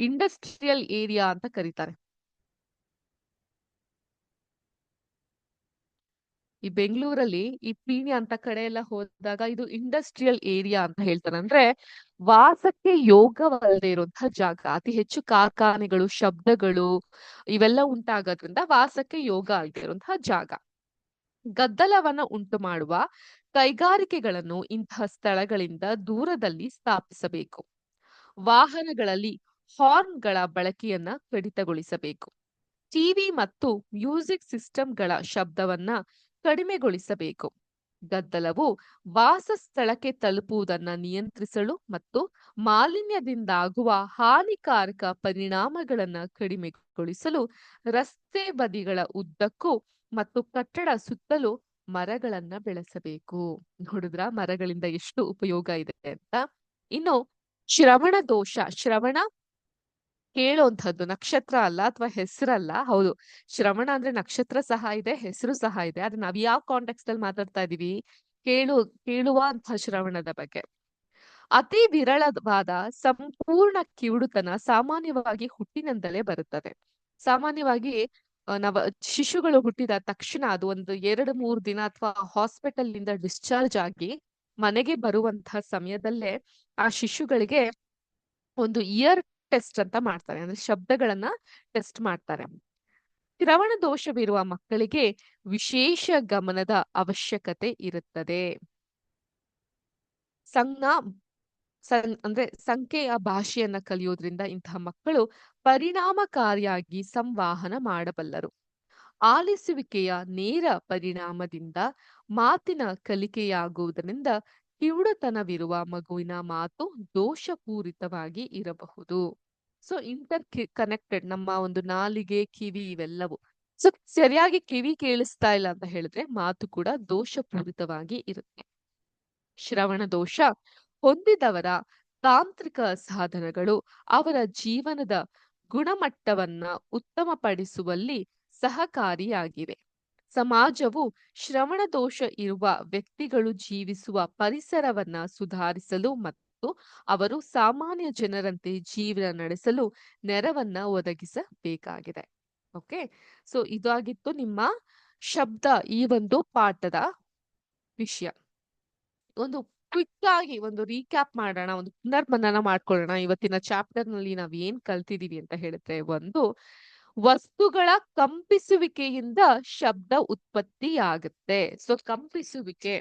ಇಂಡಸ್ಟ್ರಿಯಲ್ ಏರಿಯಾ ಅಂತ ಕರೀತಾರೆ. ಈ ಬೆಂಗಳೂರಲ್ಲಿ ಈ ಪೀಣಿ ಅಂತ ಕಡೆ ಎಲ್ಲ ಹೋದಾಗ ಇದು ಇಂಡಸ್ಟ್ರಿಯಲ್ ಏರಿಯಾ ಅಂತ ಹೇಳ್ತಾರೆ. ಅಂದ್ರೆ ವಾಸಕ್ಕೆ ಯೋಗವಲ್ಲದೆ ಇರುವಂತಹ ಜಾಗ. ಅತಿ ಹೆಚ್ಚು ಕಾರ್ಖಾನೆಗಳು, ಶಬ್ದಗಳು ಇವೆಲ್ಲ ಉಂಟಾಗೋದ್ರಿಂದ ವಾಸಕ್ಕೆ ಯೋಗ ಆಗದೆ ಇರುವಂತಹ ಜಾಗ. ಗದ್ದಲವನ್ನ ಉಂಟು ಮಾಡುವ ಕೈಗಾರಿಕೆಗಳನ್ನು ಇಂತಹ ಸ್ಥಳಗಳಿಂದ ದೂರದಲ್ಲಿ ಸ್ಥಾಪಿಸಬೇಕು. ವಾಹನಗಳಲ್ಲಿ ಹಾರ್ನ್ಗಳ ಬಳಕೆಯನ್ನ ಕಡಿತಗೊಳಿಸಬೇಕು. ಟಿವಿ ಮತ್ತು ಮ್ಯೂಸಿಕ್ ಸಿಸ್ಟಮ್ಗಳ ಶಬ್ದವನ್ನ ಕಡಿಮೆಗೊಳಿಸಬೇಕು. ಗದ್ದಲವು ವಾಸಸ್ಥಳಕ್ಕೆ ತಲುಪುವುದನ್ನ ನಿಯಂತ್ರಿಸಲು ಮತ್ತು ಮಾಲಿನ್ಯದಿಂದಾಗುವ ಹಾನಿಕಾರಕ ಪರಿಣಾಮಗಳನ್ನ ಕಡಿಮೆಗೊಳಿಸಲು ರಸ್ತೆ ಬದಿಗಳ ಉದ್ದಕ್ಕೂ ಮತ್ತು ಕಟ್ಟಡ ಸುತ್ತಲೂ ಮರಗಳನ್ನ ಬೆಳೆಸಬೇಕು. ನೋಡಿದ್ರ ಮರಗಳಿಂದ ಎಷ್ಟು ಉಪಯೋಗ ಇದೆ ಅಂತ. ಇನ್ನು ಶ್ರವಣ ದೋಷ ಶ್ರವಣ ಕೇಳುವಂಥದ್ದು ನಕ್ಷತ್ರ ಅಲ್ಲ ಅಥವಾ ಹೆಸರಲ್ಲ? ಹೌದು. ಶ್ರವಣ ಅಂದ್ರೆ ನಕ್ಷತ್ರ ಸಹ ಇದೆ, ಹೆಸರು ಸಹ ಇದೆ. ಆದ್ರೆ ನಾವ್ ಯಾವ ಕಾಂಟೆಕ್ಸ್ಟ್ ಅಲ್ಲಿ ಮಾತಾಡ್ತಾ ಇದೀವಿ? ಕೇಳು ಕೇಳುವಂತಹ ಶ್ರವಣದ ಬಗ್ಗೆ. ಅತಿ ವಿರಳವಾದ ಸಂಪೂರ್ಣ ಕಿವುಡುತನ ಸಾಮಾನ್ಯವಾಗಿ ಹುಟ್ಟಿನಿಂದಲೇ ಬರುತ್ತದೆ. ಸಾಮಾನ್ಯವಾಗಿ ನವ, ಶಿಶುಗಳು ಹುಟ್ಟಿದ ತಕ್ಷಣ ಅದು ಒಂದು ಎರಡು, ಮೂರು ದಿನ ಅಥವಾ ಹಾಸ್ಪಿಟಲ್ನಿಂದ ಡಿಸ್ಚಾರ್ಜ್ ಆಗಿ ಮನೆಗೆ ಬರುವಂತಹ ಸಮಯದಲ್ಲೇ ಆ ಶಿಶುಗಳಿಗೆ ಒಂದು ಇಯರ್ ಟೆಸ್ಟ್ ಅಂತ ಮಾಡ್ತಾರೆ. ಅಂದ್ರೆ ಶಬ್ದಗಳನ್ನ ಟೆಸ್ಟ್ ಮಾಡ್ತಾರೆ. ಶ್ರವಣ ದೋಷವಿರುವ ಮಕ್ಕಳಿಗೆ ವಿಶೇಷ ಗಮನದ ಅವಶ್ಯಕತೆ ಇರುತ್ತದೆ. ಸಂಜ್ಞಾ, ಸಂ, ಅಂದ್ರೆ ಸಂಖ್ಯೆಯ ಭಾಷೆಯನ್ನ ಕಲಿಯೋದ್ರಿಂದ ಇಂತಹ ಮಕ್ಕಳು ಪರಿಣಾಮಕಾರಿಯಾಗಿ ಸಂವಹನ ಮಾಡಬಲ್ಲರು. ಆಲಿಸುವಿಕೆಯ ನೇರ ಪರಿಣಾಮದಿಂದ ಮಾತಿನ ಕಲಿಕೆಯಾಗುವುದರಿಂದ ಕಿವುಡತನವಿರುವ ಮಗುವಿನ ಮಾತು ದೋಷಪೂರಿತವಾಗಿ ಇರಬಹುದು. ಸೊ ಇಂಟರ್ ಕನೆಕ್ಟೆಡ್ ನಮ್ಮ ಒಂದು ನಾಲಿಗೆ, ಕಿವಿ ಇವೆಲ್ಲವೂ. ಸೊ ಸರಿಯಾಗಿ ಕಿವಿ ಕೇಳಿಸ್ತಾ ಇಲ್ಲ ಅಂತ ಹೇಳಿದ್ರೆ ಮಾತು ಕೂಡ ದೋಷಪೂರಿತವಾಗಿ ಇರುತ್ತೆ. ಶ್ರವಣ ದೋಷ ಹೊಂದಿದವರ ತಾಂತ್ರಿಕ ಸಾಧನಗಳು ಅವರ ಜೀವನದ ಗುಣಮಟ್ಟವನ್ನ ಉತ್ತಮಪಡಿಸುವಲ್ಲಿ ಸಹಕಾರಿಯಾಗಿವೆ. ಸಮಾಜವು ಶ್ರವಣ ದೋಷ ಇರುವ ವ್ಯಕ್ತಿಗಳು ಜೀವಿಸುವ ಪರಿಸರವನ್ನ ಸುಧಾರಿಸಲು ಮತ್ತು ಅವರು ಸಾಮಾನ್ಯ ಜನರಂತೆ ಜೀವನ ನಡೆಸಲು ನೆರವನ್ನ ಒದಗಿಸಬೇಕಾಗಿದೆ. ಓಕೆ? ಸೊ, ಇದಾಗಿತ್ತು ನಿಮ್ಮ ಶಬ್ದ ಈ ಒಂದು ಪಾಠದ ವಿಷಯ. ಒಂದು ಕ್ವಿಕ್ ಆಗಿ ಒಂದು ರೀಕ್ಯಾಪ್ ಮಾಡೋಣ, ಒಂದು ಪುನರ್ಮನನ ಮಾಡ್ಕೊಳ್ಳೋಣ. ಇವತ್ತಿನ ಚಾಪ್ಟರ್ನಲ್ಲಿ ನಾವ್ ಏನ್ ಕಲ್ತಿದೀವಿ ಅಂತ ಹೇಳಿದ್ರೆ ಒಂದು ವಸ್ತುಗಳ ಕಂಪಿಸುವಿಕೆಯಿಂದ ಶಬ್ದ ಉತ್ಪತ್ತಿಯಾಗುತ್ತೆ. ಸೊ, ಕಂಪಿಸುವಿಕೆ.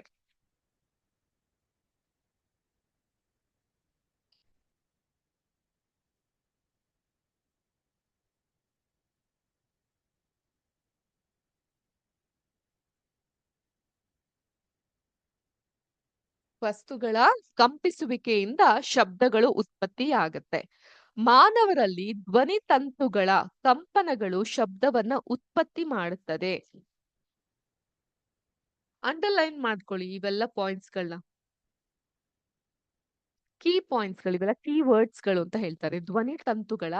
ವಸ್ತುಗಳ ಕಂಪಿಸುವಿಕೆಯಿಂದ ಶಬ್ದಗಳು ಉತ್ಪತ್ತಿಯಾಗುತ್ತೆ. ಮಾನವರಲ್ಲಿ ಧ್ವನಿ ತಂತುಗಳ ಕಂಪನಗಳು ಶಬ್ದವನ್ನ ಉತ್ಪತ್ತಿ ಮಾಡುತ್ತದೆ. ಅಂಡರ್ಲೈನ್ ಮಾಡ್ಕೊಳ್ಳಿ ಇವೆಲ್ಲ ಪಾಯಿಂಟ್ಸ್ಗಳನ್ನ ಕೀ ಪಾಯಿಂಟ್ಸ್ಗಳು ಇವೆಲ್ಲ ಕೀ ವರ್ಡ್ಸ್ಗಳು ಅಂತ ಹೇಳ್ತಾರೆ. ಧ್ವನಿ ತಂತುಗಳ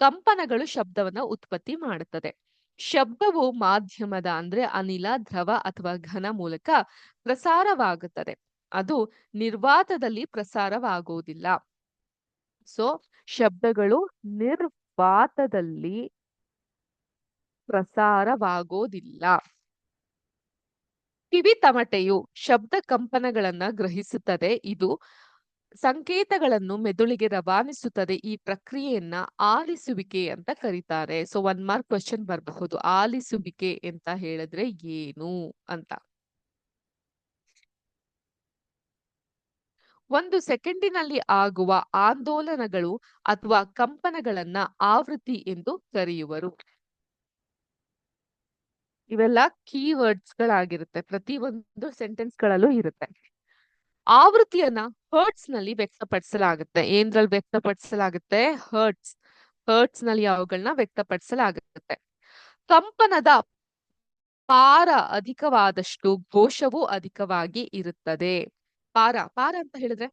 ಕಂಪನಗಳು ಶಬ್ದವನ್ನ ಉತ್ಪತ್ತಿ ಮಾಡುತ್ತದೆ. ಶಬ್ದವು ಮಾಧ್ಯಮದ ಅಂದ್ರೆ ಅನಿಲ, ದ್ರವ ಅಥವಾ ಘನ ಮೂಲಕ ಪ್ರಸಾರವಾಗುತ್ತದೆ. ಅದು ನಿರ್ವಾತದಲ್ಲಿ ಪ್ರಸಾರವಾಗುವುದಿಲ್ಲ. ಸೊ ಶಬ್ದಗಳು ನಿರ್ವಾತದಲ್ಲಿ ಪ್ರಸಾರವಾಗೋದಿಲ್ಲ ಕಿವಿ ತಮಟೆಯು ಶಬ್ದ ಕಂಪನಗಳನ್ನ ಗ್ರಹಿಸುತ್ತದೆ. ಇದು ಸಂಕೇತಗಳನ್ನು ಮೆದುಳಿಗೆ ರವಾನಿಸುತ್ತದೆ. ಈ ಪ್ರಕ್ರಿಯೆಯನ್ನ ಆಲಿಸುವಿಕೆ ಅಂತ ಕರೀತಾರೆ. ಸೊ ಒನ್ ಮಾರ್ಕ್ ಕ್ವಶನ್ ಬರಬಹುದು. ಆಲಿಸುವಿಕೆ ಅಂತ ಹೇಳಿದ್ರೆ ಏನು ಅಂತ? ಒಂದು ಸೆಕೆಂಡಿನಲ್ಲಿ ಆಗುವ ಆಂದೋಲನಗಳು ಅಥವಾ ಕಂಪನಗಳನ್ನ ಆವೃತ್ತಿ ಎಂದು ಕರೆಯುವರು. ಇವೆಲ್ಲ ಕೀವರ್ಡ್ಸ್ ಗಳಾಗಿರುತ್ತೆ ಪ್ರತಿ ಒಂದು ಸೆಂಟೆನ್ಸ್ ಗಳಲ್ಲೂ ಇರುತ್ತೆ. ಆವೃತ್ತಿಯನ್ನ ಹರ್ಟ್ಸ್ನಲ್ಲಿ ವ್ಯಕ್ತಪಡಿಸಲಾಗುತ್ತೆ. ಏನ್ರಲ್ಲಿ ವ್ಯಕ್ತಪಡಿಸಲಾಗುತ್ತೆ? ಹರ್ಟ್ಸ್. ಹರ್ಟ್ಸ್ನಲ್ಲಿ ಅವುಗಳನ್ನ ವ್ಯಕ್ತಪಡಿಸಲಾಗುತ್ತೆ. ಕಂಪನದ ಪಾರ ಅಧಿಕವಾದಷ್ಟು ಘೋಷವು ಅಧಿಕವಾಗಿ ಇರುತ್ತದೆ. ಪಾರ ಪಾರ ಅಂತ ಹೇಳಿದ್ರೆ?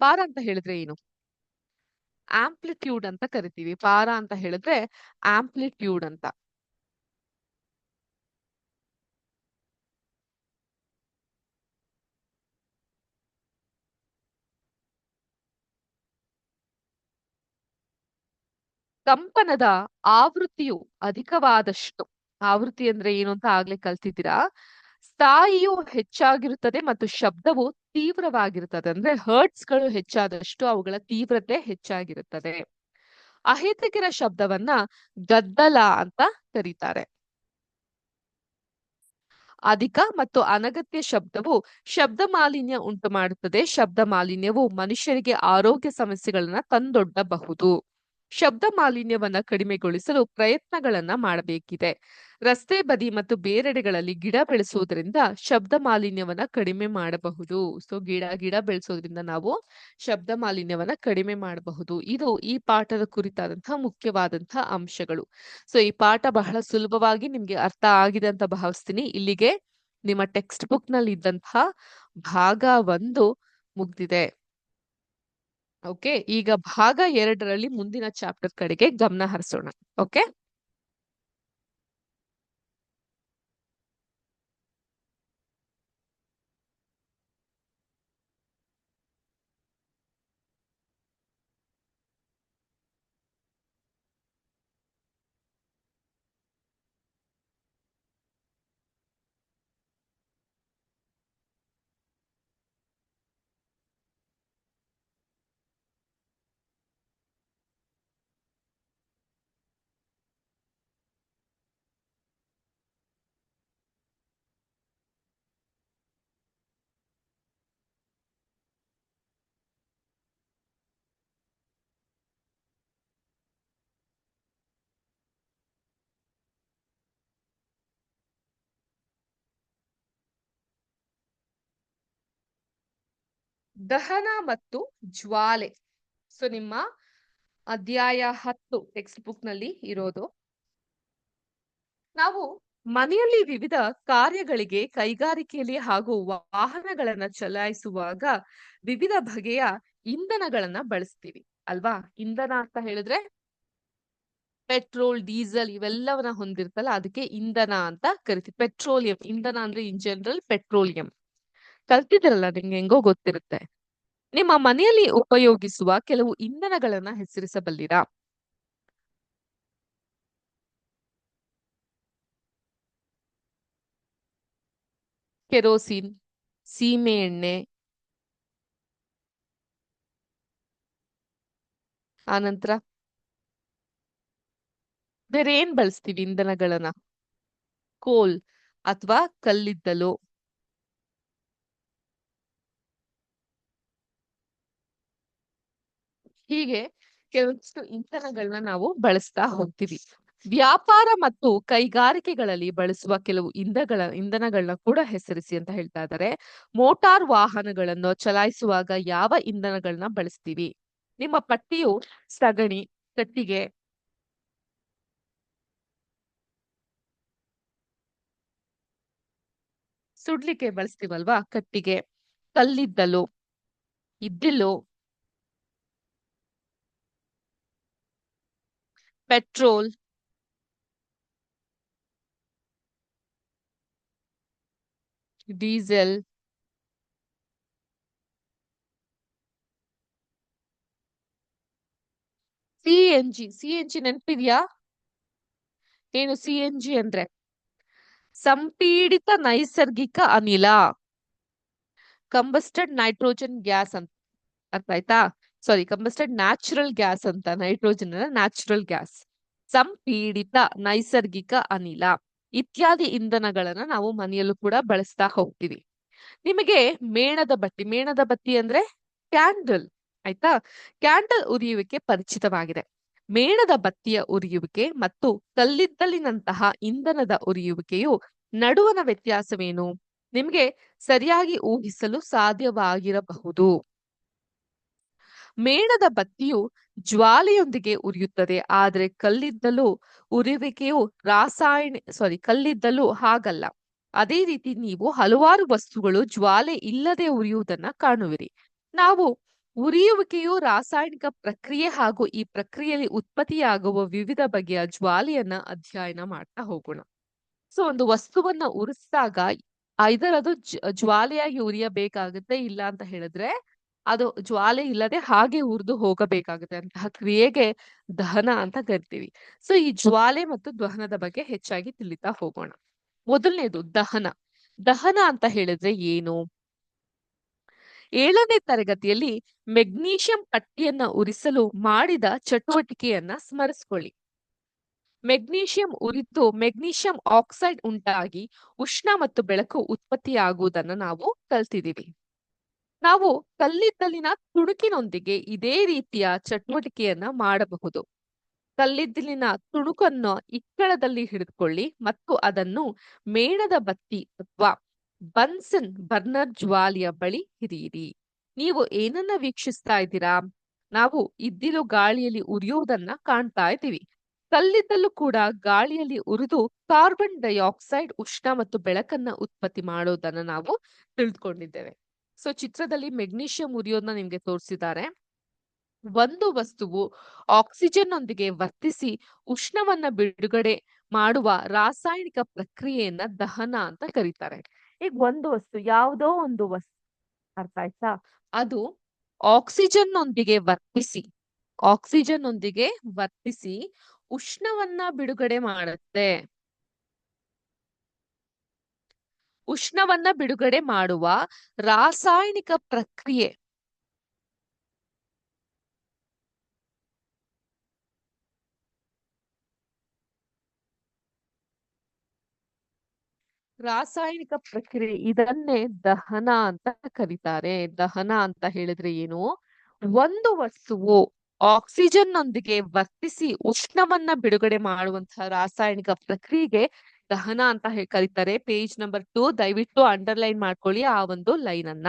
ಪಾರ ಅಂತ ಹೇಳಿದ್ರೆ ಏನು? ಆಂಪ್ಲಿಟ್ಯೂಡ್ ಅಂತ ಕರಿತೀವಿ. ಪಾರ ಅಂತ ಹೇಳಿದ್ರೆ ಆಂಪ್ಲಿಟ್ಯೂಡ್ ಅಂತ. ಕಂಪನದ ಆವೃತ್ತಿಯು ಅಧಿಕವಾದಷ್ಟು. ಆವೃತ್ತಿ ಅಂದ್ರೆ ಏನು ಅಂತ ಆಗ್ಲೇ ಕಲ್ತಿದ್ದೀರಾ? ಸ್ಥಾಯಿಯು ಹೆಚ್ಚಾಗಿರುತ್ತದೆ ಮತ್ತು ಶಬ್ದವು ತೀವ್ರವಾಗಿರುತ್ತದೆ. ಅಂದ್ರೆ ಹರ್ಟ್ಸ್ಗಳು ಹೆಚ್ಚಾದಷ್ಟು ಅವುಗಳ ತೀವ್ರತೆ ಹೆಚ್ಚಾಗಿರುತ್ತದೆ. ಅಹಿತಕರ ಶಬ್ದವನ್ನ ಗದ್ದಲ ಅಂತ ಕರೀತಾರೆ. ಅಧಿಕ ಮತ್ತು ಅನಗತ್ಯ ಶಬ್ದವು ಶಬ್ದ ಮಾಲಿನ್ಯ ಉಂಟು ಮಾಡುತ್ತದೆ ಶಬ್ದ ಮಾಲಿನ್ಯವು ಮನುಷ್ಯರಿಗೆ ಆರೋಗ್ಯ ಸಮಸ್ಯೆಗಳನ್ನ ತಂದೊಡ್ಡಬಹುದು. ಶಬ್ದ ಮಾಲಿನ್ಯವನ್ನ ಕಡಿಮೆಗೊಳಿಸಲು ಪ್ರಯತ್ನಗಳನ್ನ ಮಾಡಬೇಕಿದೆ. ರಸ್ತೆ ಬದಿ ಮತ್ತು ಬೇರೆಡೆಗಳಲ್ಲಿ ಗಿಡ ಬೆಳೆಸುವುದರಿಂದ ಶಬ್ದ ಮಾಲಿನ್ಯವನ್ನ ಕಡಿಮೆ ಮಾಡಬಹುದು. ಸೊ ಗಿಡ ಗಿಡ ಬೆಳೆಸೋದ್ರಿಂದ ನಾವು ಶಬ್ದ ಮಾಲಿನ್ಯವನ್ನ ಕಡಿಮೆ ಮಾಡಬಹುದು. ಇದು ಈ ಪಾಠದ ಕುರಿತಾದಂತಹ ಮುಖ್ಯವಾದಂತಹ ಅಂಶಗಳು. ಸೊ ಈ ಪಾಠ ಬಹಳ ಸುಲಭವಾಗಿ ನಿಮ್ಗೆ ಅರ್ಥ ಆಗಿದೆ ಅಂತ ಭಾವಿಸ್ತೀನಿ. ಇಲ್ಲಿಗೆ ನಿಮ್ಮ ಟೆಕ್ಸ್ಟ್ ಬುಕ್ನಲ್ಲಿ ಇದ್ದಂತಹ ಭಾಗ ಒಂದು ಮುಗ್ದಿದೆ. ಓಕೆ ಈಗ ಭಾಗ ಎರಡರಲ್ಲಿ ಮುಂದಿನ ಚಾಪ್ಟರ್ ಕಡೆಗೆ ಗಮನ ಹರಿಸೋಣ. ಓಕೆ ದಹನ ಮತ್ತು ಜ್ವಾಲೆ. ಸೊ ನಿಮ್ಮ ಅಧ್ಯಾಯ ಹತ್ತು ಟೆಕ್ಸ್ಟ್ ಬುಕ್ನಲ್ಲಿ ಇರೋದು. ನಾವು ಮನೆಯಲ್ಲಿ ವಿವಿಧ ಕಾರ್ಯಗಳಿಗೆ ಕೈಗಾರಿಕೆಯಲ್ಲಿ ಹಾಗೂ ವಾಹನಗಳನ್ನ ಚಲಾಯಿಸುವಾಗ ವಿವಿಧ ಬಗೆಯ ಇಂಧನಗಳನ್ನ ಬಳಸ್ತೀವಿ. ಅಲ್ವಾ? ಇಂಧನ ಅಂತ ಹೇಳಿದ್ರೆ ಪೆಟ್ರೋಲ್, ಡೀಸೆಲ್ ಇವೆಲ್ಲವನ್ನ ಹೊಂದಿರ್ತಲ್ಲ, ಅದಕ್ಕೆ ಇಂಧನ ಅಂತ ಕರಿತೀವಿ. ಪೆಟ್ರೋಲಿಯಂ, ಇಂಧನ ಅಂದ್ರೆ ಇನ್ ಜನರಲ್ ಪೆಟ್ರೋಲಿಯಂ ಕಲ್ತಿದ್ರಲ್ಲ ನಿಮ್ಗೆ ಹೆಂಗೋ ಗೊತ್ತಿರುತ್ತೆ. ನಿಮ್ಮ ಮನೆಯಲ್ಲಿ ಉಪಯೋಗಿಸುವ ಕೆಲವು ಇಂಧನಗಳನ್ನ ಹೆಸರಿಸಬಲ್ಲಿರಾ? ಕೆರೋಸಿನ್, ಸೀಮೆ ಎಣ್ಣೆ. ಆನಂತರ? ಬೇರೆ ಏನ್ ಬಳಸ್ತೀವಿ ಇಂಧನಗಳನ್ನ? ಕೋಲ್ ಅಥವಾ ಕಲ್ಲಿದ್ದಲು. ಹೀಗೆ ಕೆಲವೊಂದಿಷ್ಟು ಇಂಧನಗಳನ್ನ ನಾವು ಬಳಸ್ತಾ ಹೋಗ್ತೀವಿ. ವ್ಯಾಪಾರ ಮತ್ತು ಕೈಗಾರಿಕೆಗಳಲ್ಲಿ ಬಳಸುವ ಕೆಲವು ಇಂಧಗಳ ಇಂಧನಗಳನ್ನ ಕೂಡ ಹೆಸರಿಸಿ ಅಂತ ಹೇಳ್ತಾ ಇದ್ದಾರೆ ಮೋಟಾರ್ ವಾಹನಗಳನ್ನು ಚಲಾಯಿಸುವಾಗ ಯಾವ ಇಂಧನಗಳನ್ನ ಬಳಸ್ತೀವಿ? ನಿಮ್ಮ ಪಟ್ಟಿಯು ಸಗಣಿ ಕಟ್ಟಿಗೆ. ಸುಡ್ಲಿಕ್ಕೆ ಬಳಸ್ತೀವಲ್ವಾ? ಕಟ್ಟಿಗೆ. ಕಲ್ಲಿದ್ದಲು ಇದ್ದಿಲು petrol diesel C N G C N G ನೆನಪಿದ್ಯಾ? ಏನು ಸಿ ಎನ್ ಜಿ ಅಂದ್ರೆ? ಸಂಪೀಡಿತ ನೈಸರ್ಗಿಕ ಅನಿಲ ಕಂಬಸ್ಟೆಡ್ ನೈಟ್ರೋಜನ್ ಗ್ಯಾಸ್ ಅಂತ ಅರ್ಥ ಆಯ್ತಾ ಸಾರಿ ಕಂಬಸ್ಟೆಡ್ ನ್ಯಾಚುರಲ್ ಗ್ಯಾಸ್ ಅಂತ ನೈಟ್ರೋಜನ್ ನ್ಯಾಚುರಲ್ ಗ್ಯಾಸ್ ಸಂಪೀಡಿತ, ನೈಸರ್ಗಿಕ ಅನಿಲ ಇತ್ಯಾದಿ ಇಂಧನಗಳನ್ನ ನಾವು ಮನೆಯಲ್ಲೂ ಕೂಡ ಬಳಸ್ತಾ ಹೋಗ್ತೀವಿ. ನಿಮಗೆ ಮೇಣದ ಬತ್ತಿ ಮೇಣದ ಬತ್ತಿ ಅಂದ್ರೆ ಕ್ಯಾಂಡಲ್, ಆಯ್ತಾ? ಕ್ಯಾಂಡಲ್ ಉರಿಯುವಿಕೆ ಪರಿಚಿತವಾಗಿದೆ. ಮೇಣದ ಬತ್ತಿಯ ಉರಿಯುವಿಕೆ ಮತ್ತು ಕಲ್ಲಿದ್ದಲಿನಂತಹ ಇಂಧನದ ಉರಿಯುವಿಕೆಯು ನಡುವನ ವ್ಯತ್ಯಾಸವೇನು? ನಿಮಗೆ ಸರಿಯಾಗಿ ಊಹಿಸಲು ಸಾಧ್ಯವಾಗಿರಬಹುದು. ಮೇಣದ ಬತ್ತಿಯು ಜ್ವಾಲೆಯೊಂದಿಗೆ ಉರಿಯುತ್ತದೆ, ಆದರೆ ಕಲ್ಲಿದ್ದಲು ಉರಿವಿಕೆಯು ರಾಸಾಯನ ಸಾರಿ ಕಲ್ಲಿದ್ದಲು ಹಾಗಲ್ಲ. ಅದೇ ರೀತಿ ನೀವು ಹಲವಾರು ವಸ್ತುಗಳು ಜ್ವಾಲೆ ಇಲ್ಲದೆ ಉರಿಯುವುದನ್ನ ಕಾಣುವಿರಿ. ನಾವು ಉರಿಯುವಿಕೆಯು ರಾಸಾಯನಿಕ ಪ್ರಕ್ರಿಯೆ ಹಾಗೂ ಈ ಪ್ರಕ್ರಿಯೆಯಲ್ಲಿ ಉತ್ಪತ್ತಿಯಾಗುವ ವಿವಿಧ ಬಗೆಯ ಜ್ವಾಲೆಯನ್ನ ಅಧ್ಯಯನ ಮಾಡ್ತಾ ಹೋಗೋಣ. ಸೊ, ಒಂದು ವಸ್ತುವನ್ನ ಉರಿಸಿದಾಗ ಐದರದು ಜ್ವಾಲೆಯಾಗಿ ಉರಿಯಬೇಕಾಗುತ್ತೆ ಇಲ್ಲ ಅಂತ ಹೇಳಿದ್ರೆ ಅದು ಜ್ವಾಲೆ ಇಲ್ಲದೆ ಹಾಗೆ ಉರಿದು ಹೋಗಬೇಕಾಗುತ್ತೆ ಅಂತಹ ಕ್ರಿಯೆಗೆ ದಹನ ಅಂತ ಕರಿತೀವಿ. ಸೊ ಈ ಜ್ವಾಲೆ ಮತ್ತು ದಹನದ ಬಗ್ಗೆ ಹೆಚ್ಚಾಗಿ ತಿಳಿತಾ ಹೋಗೋಣ. ಮೊದಲನೇದು ದಹನ. ದಹನ ಅಂತ ಹೇಳಿದ್ರೆ ಏನು? ಏಳನೇ ತರಗತಿಯಲ್ಲಿ ಮೆಗ್ನೀಷಿಯಂ ಪಟ್ಟಿಯನ್ನ ಉರಿಸಲು ಮಾಡಿದ ಚಟುವಟಿಕೆಯನ್ನ ಸ್ಮರಿಸ್ಕೊಳ್ಳಿ. ಮೆಗ್ನೀಷಿಯಂ ಉರಿದು ಮೆಗ್ನೀಷಿಯಂ ಆಕ್ಸೈಡ್ ಉಂಟಾಗಿ ಉಷ್ಣ ಮತ್ತು ಬೆಳಕು ಉತ್ಪತ್ತಿಯಾಗುವುದನ್ನ ನಾವು ಕಲ್ತಿದೀವಿ ನಾವು ಕಲ್ಲಿದ್ದಲಿನ ತುಣುಕಿನೊಂದಿಗೆ ಇದೇ ರೀತಿಯ ಚಟುವಟಿಕೆಯನ್ನ ಮಾಡಬಹುದು. ಕಲ್ಲಿದ್ದಲಿನ ತುಣುಕನ್ನು ಇಕ್ಕಳದಲ್ಲಿ ಹಿಡಿದುಕೊಳ್ಳಿ ಮತ್ತು ಅದನ್ನು ಮೇಣದ ಬತ್ತಿ ಅಥವಾ ಬನ್ಸನ್ ಬರ್ನರ್ ಜ್ವಾಲಿಯ ಬಳಿ ಹಿರಿಯಿರಿ ನೀವು ಏನನ್ನ ವೀಕ್ಷಿಸ್ತಾ ಇದ್ದೀರಾ? ನಾವು ಇದ್ದಿಲು ಗಾಳಿಯಲ್ಲಿ ಉರಿಯುವುದನ್ನ ಕಾಣ್ತಾ ಇದ್ದೀವಿ. ಕಲ್ಲಿದ್ದಲು ಕೂಡ ಗಾಳಿಯಲ್ಲಿ ಉರಿದು ಕಾರ್ಬನ್ ಡೈಆಕ್ಸೈಡ್ ಉಷ್ಣ ಮತ್ತು ಬೆಳಕನ್ನ ಉತ್ಪತ್ತಿ ಮಾಡೋದನ್ನ ನಾವು ತಿಳಿದುಕೊಂಡಿದ್ದೇವೆ ಸೊ ಚಿತ್ರದಲ್ಲಿ ಮೆಗ್ನೀಷಿಯಂ ಉರಿಯೋದನ್ನ ನಿಮ್ಗೆ ತೋರಿಸಿದ್ದಾರೆ. ಒಂದು ವಸ್ತುವು ಆಕ್ಸಿಜನ್ ನೊಂದಿಗೆ ವರ್ತಿಸಿ ಉಷ್ಣವನ್ನ ಬಿಡುಗಡೆ ಮಾಡುವ ರಾಸಾಯನಿಕ ಪ್ರಕ್ರಿಯೆಯನ್ನ ದಹನ ಅಂತ ಕರೀತಾರೆ. ಈಗ ಒಂದು ವಸ್ತು, ಯಾವುದೋ ಒಂದು ವಸ್ತು, ಅರ್ಥ ಆಯ್ತಾ? ಅದು ಆಕ್ಸಿಜನ್ ನೊಂದಿಗೆ ವರ್ತಿಸಿ, ಆಕ್ಸಿಜನ್ ನೊಂದಿಗೆ ವರ್ತಿಸಿ ಉಷ್ಣವನ್ನ ಬಿಡುಗಡೆ ಮಾಡುತ್ತೆ. ಉಷ್ಣವನ್ನ ಬಿಡುಗಡೆ ಮಾಡುವ ರಾಸಾಯನಿಕ ಪ್ರಕ್ರಿಯೆ. ರಾಸಾಯನಿಕ ಪ್ರಕ್ರಿಯೆ, ಇದನ್ನೇ ದಹನ ಅಂತ ಕರೀತಾರೆ. ದಹನ ಅಂತ ಹೇಳಿದ್ರೆ ಏನು? ಒಂದು ವಸ್ತುವು ಆಕ್ಸಿಜನ್ ನೊಂದಿಗೆ ವರ್ತಿಸಿ ಉಷ್ಣವನ್ನ ಬಿಡುಗಡೆ ಮಾಡುವಂತಹ ರಾಸಾಯನಿಕ ಪ್ರಕ್ರಿಯೆಗೆ ದಹನ ಅಂತ ಕರೀತಾರೆ. ಪೇಜ್ ನಂಬರ್ ಟು ದಯವಿಟ್ಟು ಅಂಡರ್ಲೈನ್ ಮಾಡ್ಕೊಳ್ಳಿ ಆ ಒಂದು ಲೈನ್ ಅನ್ನ.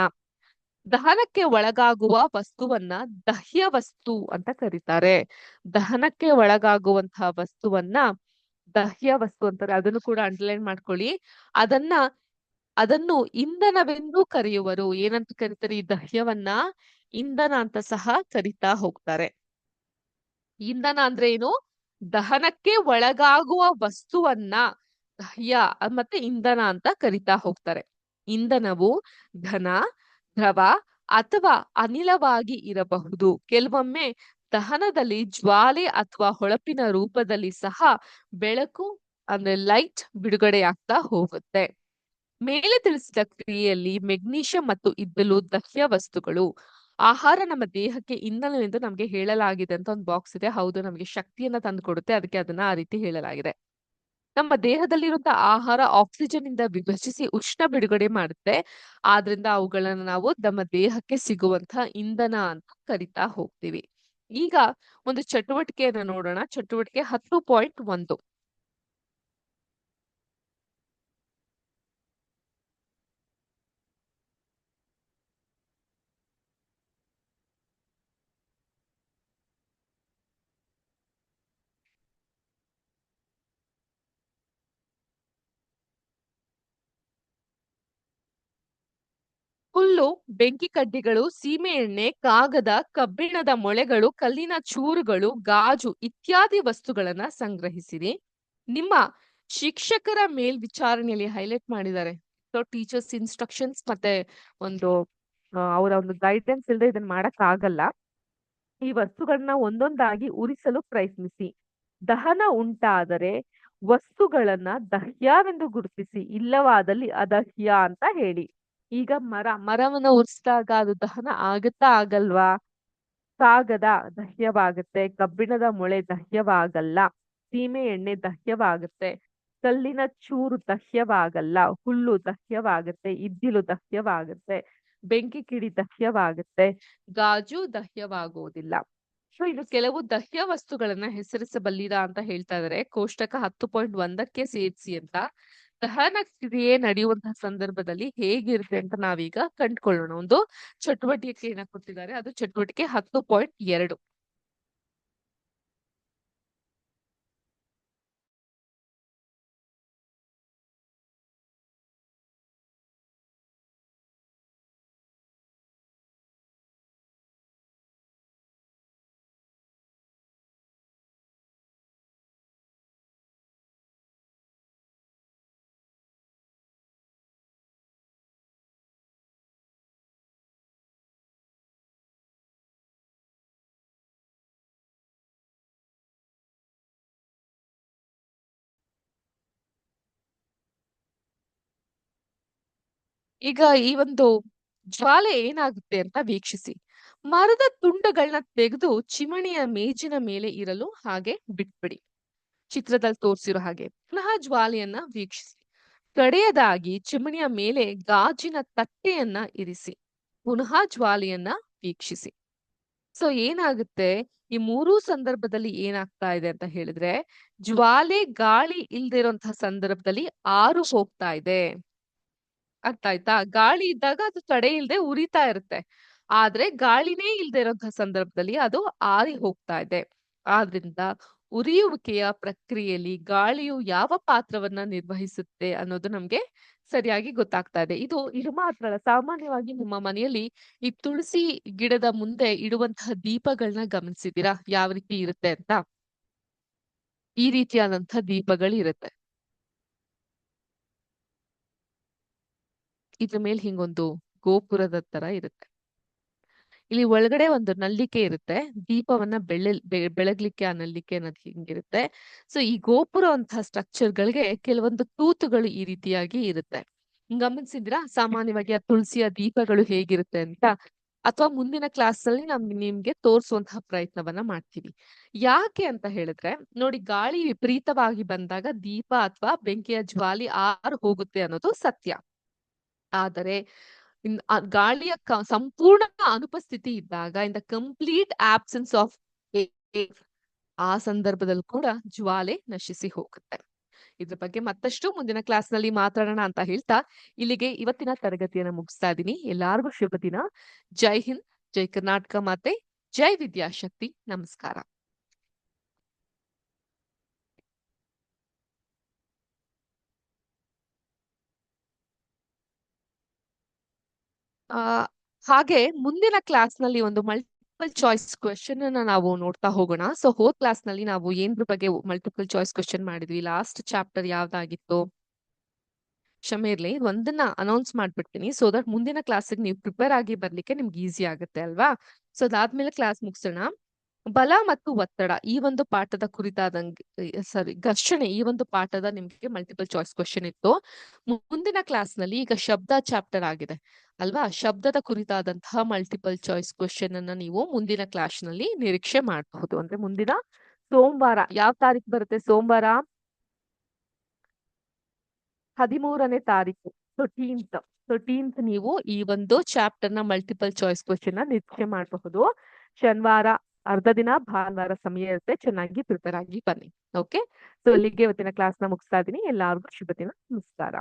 ದಹನಕ್ಕೆ ಒಳಗಾಗುವ ವಸ್ತುವನ್ನ ದಹ್ಯ ವಸ್ತು ಅಂತ ಕರೀತಾರೆ. ದಹನಕ್ಕೆ ಒಳಗಾಗುವಂತಹ ವಸ್ತುವನ್ನ ದಹ್ಯ ವಸ್ತು ಅಂತಾರೆ. ಅದನ್ನು ಕೂಡ ಅಂಡರ್ಲೈನ್ ಮಾಡ್ಕೊಳ್ಳಿ. ಅದನ್ನ, ಅದನ್ನು ಇಂಧನವೆಂದು ಕರೆಯುವರು. ಏನಂತ ಕರೀತಾರೆ? ಈ ದಹ್ಯವನ್ನ ಇಂಧನ ಅಂತ ಸಹ ಕರಿತಾ ಹೋಗ್ತಾರೆ. ಇಂಧನ ಅಂದ್ರೆ ಏನು? ದಹನಕ್ಕೆ ಒಳಗಾಗುವ ವಸ್ತುವನ್ನ ದಹ್ಯ ಮತ್ತೆ ಇಂಧನ ಅಂತ ಕರಿತಾ ಹೋಗ್ತಾರೆ. ಇಂಧನವು ಘನ, ದ್ರವ ಅಥವಾ ಅನಿಲವಾಗಿ ಇರಬಹುದು. ಕೆಲವೊಮ್ಮೆ ದಹನದಲ್ಲಿ ಜ್ವಾಲೆ ಅಥವಾ ಹೊಳಪಿನ ರೂಪದಲ್ಲಿ ಸಹ ಬೆಳಕು, ಅಂದ್ರೆ ಲೈಟ್ ಬಿಡುಗಡೆಯಾಗ್ತಾ ಹೋಗುತ್ತೆ. ಮೇಲೆ ತಿಳಿಸಿದ ಕ್ರಿಯೆಯಲ್ಲಿ ಮೆಗ್ನೀಷಿಯಂ ಮತ್ತು ಇದ್ದಲು ದಹ್ಯ ವಸ್ತುಗಳು. ಆಹಾರ ನಮ್ಮ ದೇಹಕ್ಕೆ ಇಂಧನವೆಂದು ನಮ್ಗೆ ಹೇಳಲಾಗಿದೆ ಅಂತ ಒಂದು ಬಾಕ್ಸ್ ಇದೆ. ಹೌದು, ನಮಗೆ ಶಕ್ತಿಯನ್ನ ತಂದು ಕೊಡುತ್ತೆ. ಅದಕ್ಕೆ ಅದನ್ನ ಆ ರೀತಿ ಹೇಳಲಾಗಿದೆ. ನಮ್ಮ ದೇಹದಲ್ಲಿರುವಂತಹ ಆಹಾರ ಆಕ್ಸಿಜನ್ ಇಂದ ವಿಭಜಿಸಿ ಉಷ್ಣ ಬಿಡುಗಡೆ ಮಾಡುತ್ತೆ. ಆದ್ರಿಂದ ಅವುಗಳನ್ನ ನಾವು ನಮ್ಮ ದೇಹಕ್ಕೆ ಸಿಗುವಂತಹ ಇಂಧನ ಅಂತ ಕರಿತಾ ಹೋಗ್ತೀವಿ. ಈಗ ಒಂದು ಚಟುವಟಿಕೆಯನ್ನ ನೋಡೋಣ. ಚಟುವಟಿಕೆ ಹತ್ತು ಪಾಯಿಂಟ್ ಒಂದು. ಹುಲ್ಲು ಬೆಂಕಿ ಕಡ್ಡಿಗಳು, ಸೀಮೆ ಎಣ್ಣೆ, ಕಾಗದ, ಕಬ್ಬಿಣದ ಮೊಳೆಗಳು, ಕಲ್ಲಿನ ಚೂರುಗಳು, ಗಾಜು ಇತ್ಯಾದಿ ವಸ್ತುಗಳನ್ನ ಸಂಗ್ರಹಿಸಿರಿ. ನಿಮ್ಮ ಶಿಕ್ಷಕರ ಮೇಲ್ವಿಚಾರಣೆಯಲ್ಲಿ ಹೈಲೈಟ್ ಮಾಡಿದ್ದಾರೆ. ಸೊ ಟೀಚರ್ಸ್ ಇನ್ಸ್ಟ್ರಕ್ಷನ್ಸ್ ಮತ್ತೆ ಒಂದು ಅವರ ಒಂದು ಗೈಡೆನ್ಸ್ ಇಲ್ಲದೆ ಇದನ್ನ ಮಾಡಕ್ ಆಗಲ್ಲ ಈ ವಸ್ತುಗಳನ್ನ ಒಂದೊಂದಾಗಿ ಉರಿಸಲು ಪ್ರಯತ್ನಿಸಿ. ದಹನ ಉಂಟಾದರೆ ವಸ್ತುಗಳನ್ನ ದಹ್ಯವೆಂದು ಗುರುತಿಸಿ. ಇಲ್ಲವಾದಲ್ಲಿ ಅದಹ್ಯ ಅಂತ ಹೇಳಿ. ಈಗ ಮರ, ಮರವನ್ನ ಉರಿಸಿದಾಗ ಅದು ದಹನ ಆಗುತ್ತಾ ಆಗಲ್ವಾ? ಕಾಗದ ದಹ್ಯವಾಗುತ್ತೆ, ಕಬ್ಬಿಣದ ಮೊಳೆ ದಹ್ಯವಾಗಲ್ಲ, ಸೀಮೆ ಎಣ್ಣೆ ದಹ್ಯವಾಗುತ್ತೆ, ಕಲ್ಲಿನ ಚೂರು ದಹ್ಯವಾಗಲ್ಲ, ಹುಲ್ಲು ದಹ್ಯವಾಗುತ್ತೆ, ಇದ್ದಿಲು ದಹ್ಯವಾಗುತ್ತೆ, ಬೆಂಕಿ ಕಿಡಿ ದಹ್ಯವಾಗುತ್ತೆ, ಗಾಜು ದಹ್ಯವಾಗುವುದಿಲ್ಲ. ಸೊ ಇದು ಕೆಲವು ದಹ್ಯ ವಸ್ತುಗಳನ್ನ ಹೆಸರಿಸಬಲ್ಲಿರಾ ಅಂತ ಹೇಳ್ತಾ ಇದಾರೆ. ಕೋಷ್ಟಕ ಹತ್ತು ಪಾಯಿಂಟ್ ಒಂದಕ್ಕೆ ಸೇರಿಸಿ ಅಂತ. ದಹನ ಕ್ರಿಯೆ ನಡೆಯುವಂತಹ ಸಂದರ್ಭದಲ್ಲಿ ಹೇಗಿರುತ್ತೆ ಅಂತ ನಾವೀಗ ಕಂಡ್ಕೊಳ್ಳೋಣ. ಒಂದು ಚಟುವಟಿಕೆಯನ್ನ ಕೊಟ್ಟಿದ್ದಾರೆ? ಅದು ಚಟುವಟಿಕೆ ಹತ್ತು ಪಾಯಿಂಟ್ ಎರಡು. ಈಗ ಈ ಒಂದು ಜ್ವಾಲೆ ಏನಾಗುತ್ತೆ ಅಂತ ವೀಕ್ಷಿಸಿ. ಮರದ ತುಂಡುಗಳನ್ನ ತೆಗೆದು ಚಿಮಣಿಯ ಮೇಜಿನ ಮೇಲೆ ಇರಲು ಹಾಗೆ ಬಿಟ್ಬಿಡಿ. ಚಿತ್ರದಲ್ಲಿ ತೋರಿಸಿರೋ ಹಾಗೆ. ಪುನಃ ಜ್ವಾಲೆಯನ್ನ ವೀಕ್ಷಿಸಿ. ಕಡೆಯದಾಗಿ ಚಿಮಣಿಯ ಮೇಲೆ ಗಾಜಿನ ತಟ್ಟೆಯನ್ನ ಇರಿಸಿ. ಪುನಃ ಜ್ವಾಲೆಯನ್ನ ವೀಕ್ಷಿಸಿ. ಸೊ, ಏನಾಗುತ್ತೆ? ಈ ಮೂರೂ ಸಂದರ್ಭದಲ್ಲಿ ಏನಾಗ್ತಾ ಇದೆ ಅಂತ ಹೇಳಿದ್ರೆ, ಜ್ವಾಲೆ ಗಾಳಿ ಇಲ್ದಿರೋಂತಹ ಸಂದರ್ಭದಲ್ಲಿ ಆರು ಹೋಗ್ತಾ ಇದೆ. ಅರ್ಥ ಆಯ್ತಾ ಗಾಳಿ ಇದ್ದಾಗ ಅದು ತಡೆ ಇಲ್ದೆ ಉರಿತಾ ಇರುತ್ತೆ. ಆದ್ರೆ ಗಾಳಿನೇ ಇಲ್ಲದೆ ಇರೋ ಸಂದರ್ಭದಲ್ಲಿ ಅದು ಆರಿ ಹೋಗ್ತಾ ಇದೆ. ಆದ್ರಿಂದ ಉರಿಯುವಿಕೆಯ ಪ್ರಕ್ರಿಯೆಯಲ್ಲಿ ಗಾಳಿಯು ಯಾವ ಪಾತ್ರವನ್ನ ನಿರ್ವಹಿಸುತ್ತೆ ಅನ್ನೋದು ನಮ್ಗೆ ಸರಿಯಾಗಿ ಗೊತ್ತಾಗ್ತಾ ಇದೆ. ಇದು ಇದು ಮಾತ್ರ ಅಲ್ಲ, ಸಾಮಾನ್ಯವಾಗಿ ನಿಮ್ಮ ಮನೆಯಲ್ಲಿ ಈ ತುಳಸಿ ಗಿಡದ ಮುಂದೆ ಇಡುವಂತಹ ದೀಪಗಳನ್ನ ಗಮನಿಸಿದೀರಾ ಯಾವ ರೀತಿ ಇರುತ್ತೆ ಅಂತ? ಈ ರೀತಿಯಾದಂತಹ ದೀಪಗಳು ಇರುತ್ತೆ ಇದ್ರ ಮೇಲೆ ಹಿಂಗೊಂದು ಗೋಪುರದ ತರ ಇರುತ್ತೆ. ಇಲ್ಲಿ ಒಳಗಡೆ ಒಂದು ನಲ್ಲಿಕೆ ಇರುತ್ತೆ. ದೀಪವನ್ನ ಬೆಳ್ಳ ಬೆಳಗ್ಲಿಕ್ಕೆ ಆ ನಲ್ಲಿಕೆ ಅನ್ನೋದು ಹಿಂಗಿರುತ್ತೆ. ಸೊ ಈ ಗೋಪುರ ಅಂತ ಸ್ಟ್ರಕ್ಚರ್ ಗಳಿಗೆ ಕೆಲವೊಂದು ತೂತುಗಳು ಈ ರೀತಿಯಾಗಿ ಇರುತ್ತೆ. ಗಮನಿಸಿದ್ರ ಸಾಮಾನ್ಯವಾಗಿ ಆ ತುಳಸಿಯ ದೀಪಗಳು ಹೇಗಿರುತ್ತೆ ಅಂತ? ಅಥವಾ ಮುಂದಿನ ಕ್ಲಾಸ್ ಅಲ್ಲಿ ನಮ್, ನಿಮ್ಗೆ ತೋರಿಸುವಂತಹ ಪ್ರಯತ್ನವನ್ನ ಮಾಡ್ತೀವಿ. ಯಾಕೆ ಅಂತ ಹೇಳಿದ್ರೆ, ನೋಡಿ ಗಾಳಿ ವಿಪರೀತವಾಗಿ ಬಂದಾಗ ದೀಪ ಅಥವಾ ಬೆಂಕಿಯ ಜ್ವಾಲಿ ಆರು ಹೋಗುತ್ತೆ ಅನ್ನೋದು ಸತ್ಯ. ಆದರೆ ಗಾಳಿಯ ಸಂಪೂರ್ಣ ಅನುಪಸ್ಥಿತಿ ಇದ್ದಾಗ in the complete absence of ಆ ಸಂದರ್ಭದಲ್ಲಿ ಕೂಡ ಜ್ವಾಲೆ ನಶಿಸಿ ಹೋಗುತ್ತೆ. ಇದ್ರ ಬಗ್ಗೆ ಮತ್ತಷ್ಟು ಮುಂದಿನ ಕ್ಲಾಸ್ನಲ್ಲಿ ಮಾತಾಡೋಣ ಅಂತ ಹೇಳ್ತಾ, ಇಲ್ಲಿಗೆ ಇವತ್ತಿನ ತರಗತಿಯನ್ನ ಮುಗಿಸ್ತಾ ಇದ್ದೀನಿ. ಎಲ್ಲಾರ್ಗೂ ಶುಭ ದಿನ. ಜೈ ಹಿಂದ್, ಜೈ ಕರ್ನಾಟಕ ಮಾತೆ, ಜೈ ವಿದ್ಯಾಶಕ್ತಿ. ನಮಸ್ಕಾರ. ಹಾಗೆ ಮುಂದಿನ ಕ್ಲಾಸ್ನಲ್ಲಿ ಒಂದು ಮಲ್ಟಿಪಲ್ ಚಾಯ್ಸ್ ಕ್ವೆಶನ್ ಅನ್ನ ನಾವು ನೋಡ್ತಾ ಹೋಗೋಣ. ಸೊ ಹೋದ್ ಕ್ಲಾಸ್ನಲ್ಲಿ ನಾವು ಏನ್ರ ಬಗ್ಗೆ ಮಲ್ಟಿಪಲ್ ಚಾಯ್ಸ್ ಕ್ವೆಶನ್ ಮಾಡಿದ್ವಿ. ಲಾಸ್ಟ್ ಚಾಪ್ಟರ್ ಯಾವ್ದಾಗಿತ್ತು? ಕ್ಷಮೆ ಇರ್ಲಿ, ಒಂದನ್ನ ಅನೌನ್ಸ್ ಮಾಡ್ಬಿಡ್ತೀನಿ. ಸೊ ದಟ್ ಮುಂದಿನ ಕ್ಲಾಸಿಗೆ ನೀವು ಪ್ರಿಪೇರ್ ಆಗಿ ಬರ್ಲಿಕ್ಕೆ ನಿಮ್ಗೆ ಈಸಿ ಆಗುತ್ತೆ ಅಲ್ವಾ? ಸೊ ಅದಾದ್ಮೇಲೆ ಕ್ಲಾಸ್ ಮುಗಿಸೋಣ. ಬಲ ಮತ್ತು ಒತ್ತಡ ಈ ಒಂದು ಪಾಠದ ಕುರಿತಾದಂಗೆ ಸಾರಿ ಘರ್ಷಣೆ ಈ ಒಂದು ಪಾಠದ ನಿಮ್ಗೆ ಮಲ್ಟಿಪಲ್ ಚಾಯ್ಸ್ ಕ್ವಶನ್ ಇತ್ತು. ಮುಂದಿನ ಕ್ಲಾಸ್ನಲ್ಲಿ ಈಗ ಶಬ್ದ ಚಾಪ್ಟರ್ ಆಗಿದೆ. ಅಲ್ವಾ? ಶಬ್ದದ ಕುರಿತಾದಂತಹ ಮಲ್ಟಿಪಲ್ ಚಾಯ್ಸ್ ಕ್ವಶನ್ ಅನ್ನ ನೀವು ಮುಂದಿನ ಕ್ಲಾಸ್ನಲ್ಲಿ ನಿರೀಕ್ಷೆ ಮಾಡಬಹುದು. ಅಂದ್ರೆ ಮುಂದಿನ ಸೋಮವಾರ, ಯಾವ ತಾರೀಕು ಬರುತ್ತೆ ಸೋಮವಾರ? ಹದಿಮೂರನೇ ತಾರೀಕು ಥರ್ಟೀನ್ತ್ ಥರ್ಟೀನ್ತ್ ನೀವು ಈ ಒಂದು ಚಾಪ್ಟರ್ನ ಮಲ್ಟಿಪಲ್ ಚಾಯ್ಸ್ ಕ್ವಶನ್ನ ನಿರೀಕ್ಷೆ ಮಾಡಬಹುದು. ಶನಿವಾರ ಅರ್ಧ ದಿನ ಭಾನುವಾರ ಸಮಯ ಇರುತ್ತೆ. ಚೆನ್ನಾಗಿ ಪ್ರಿಪೇರ್ ಆಗಿ ಬನ್ನಿ. ಓಕೆ ಸೊ ಇಲ್ಲಿಗೆ ಇವತ್ತಿನ ಕ್ಲಾಸ್ನ ಮುಗಿಸ್ತಾ ಇದೀನಿ ಎಲ್ಲಾರ್ಗು ಶುಭ ದಿನ ನಮಸ್ಕಾರ.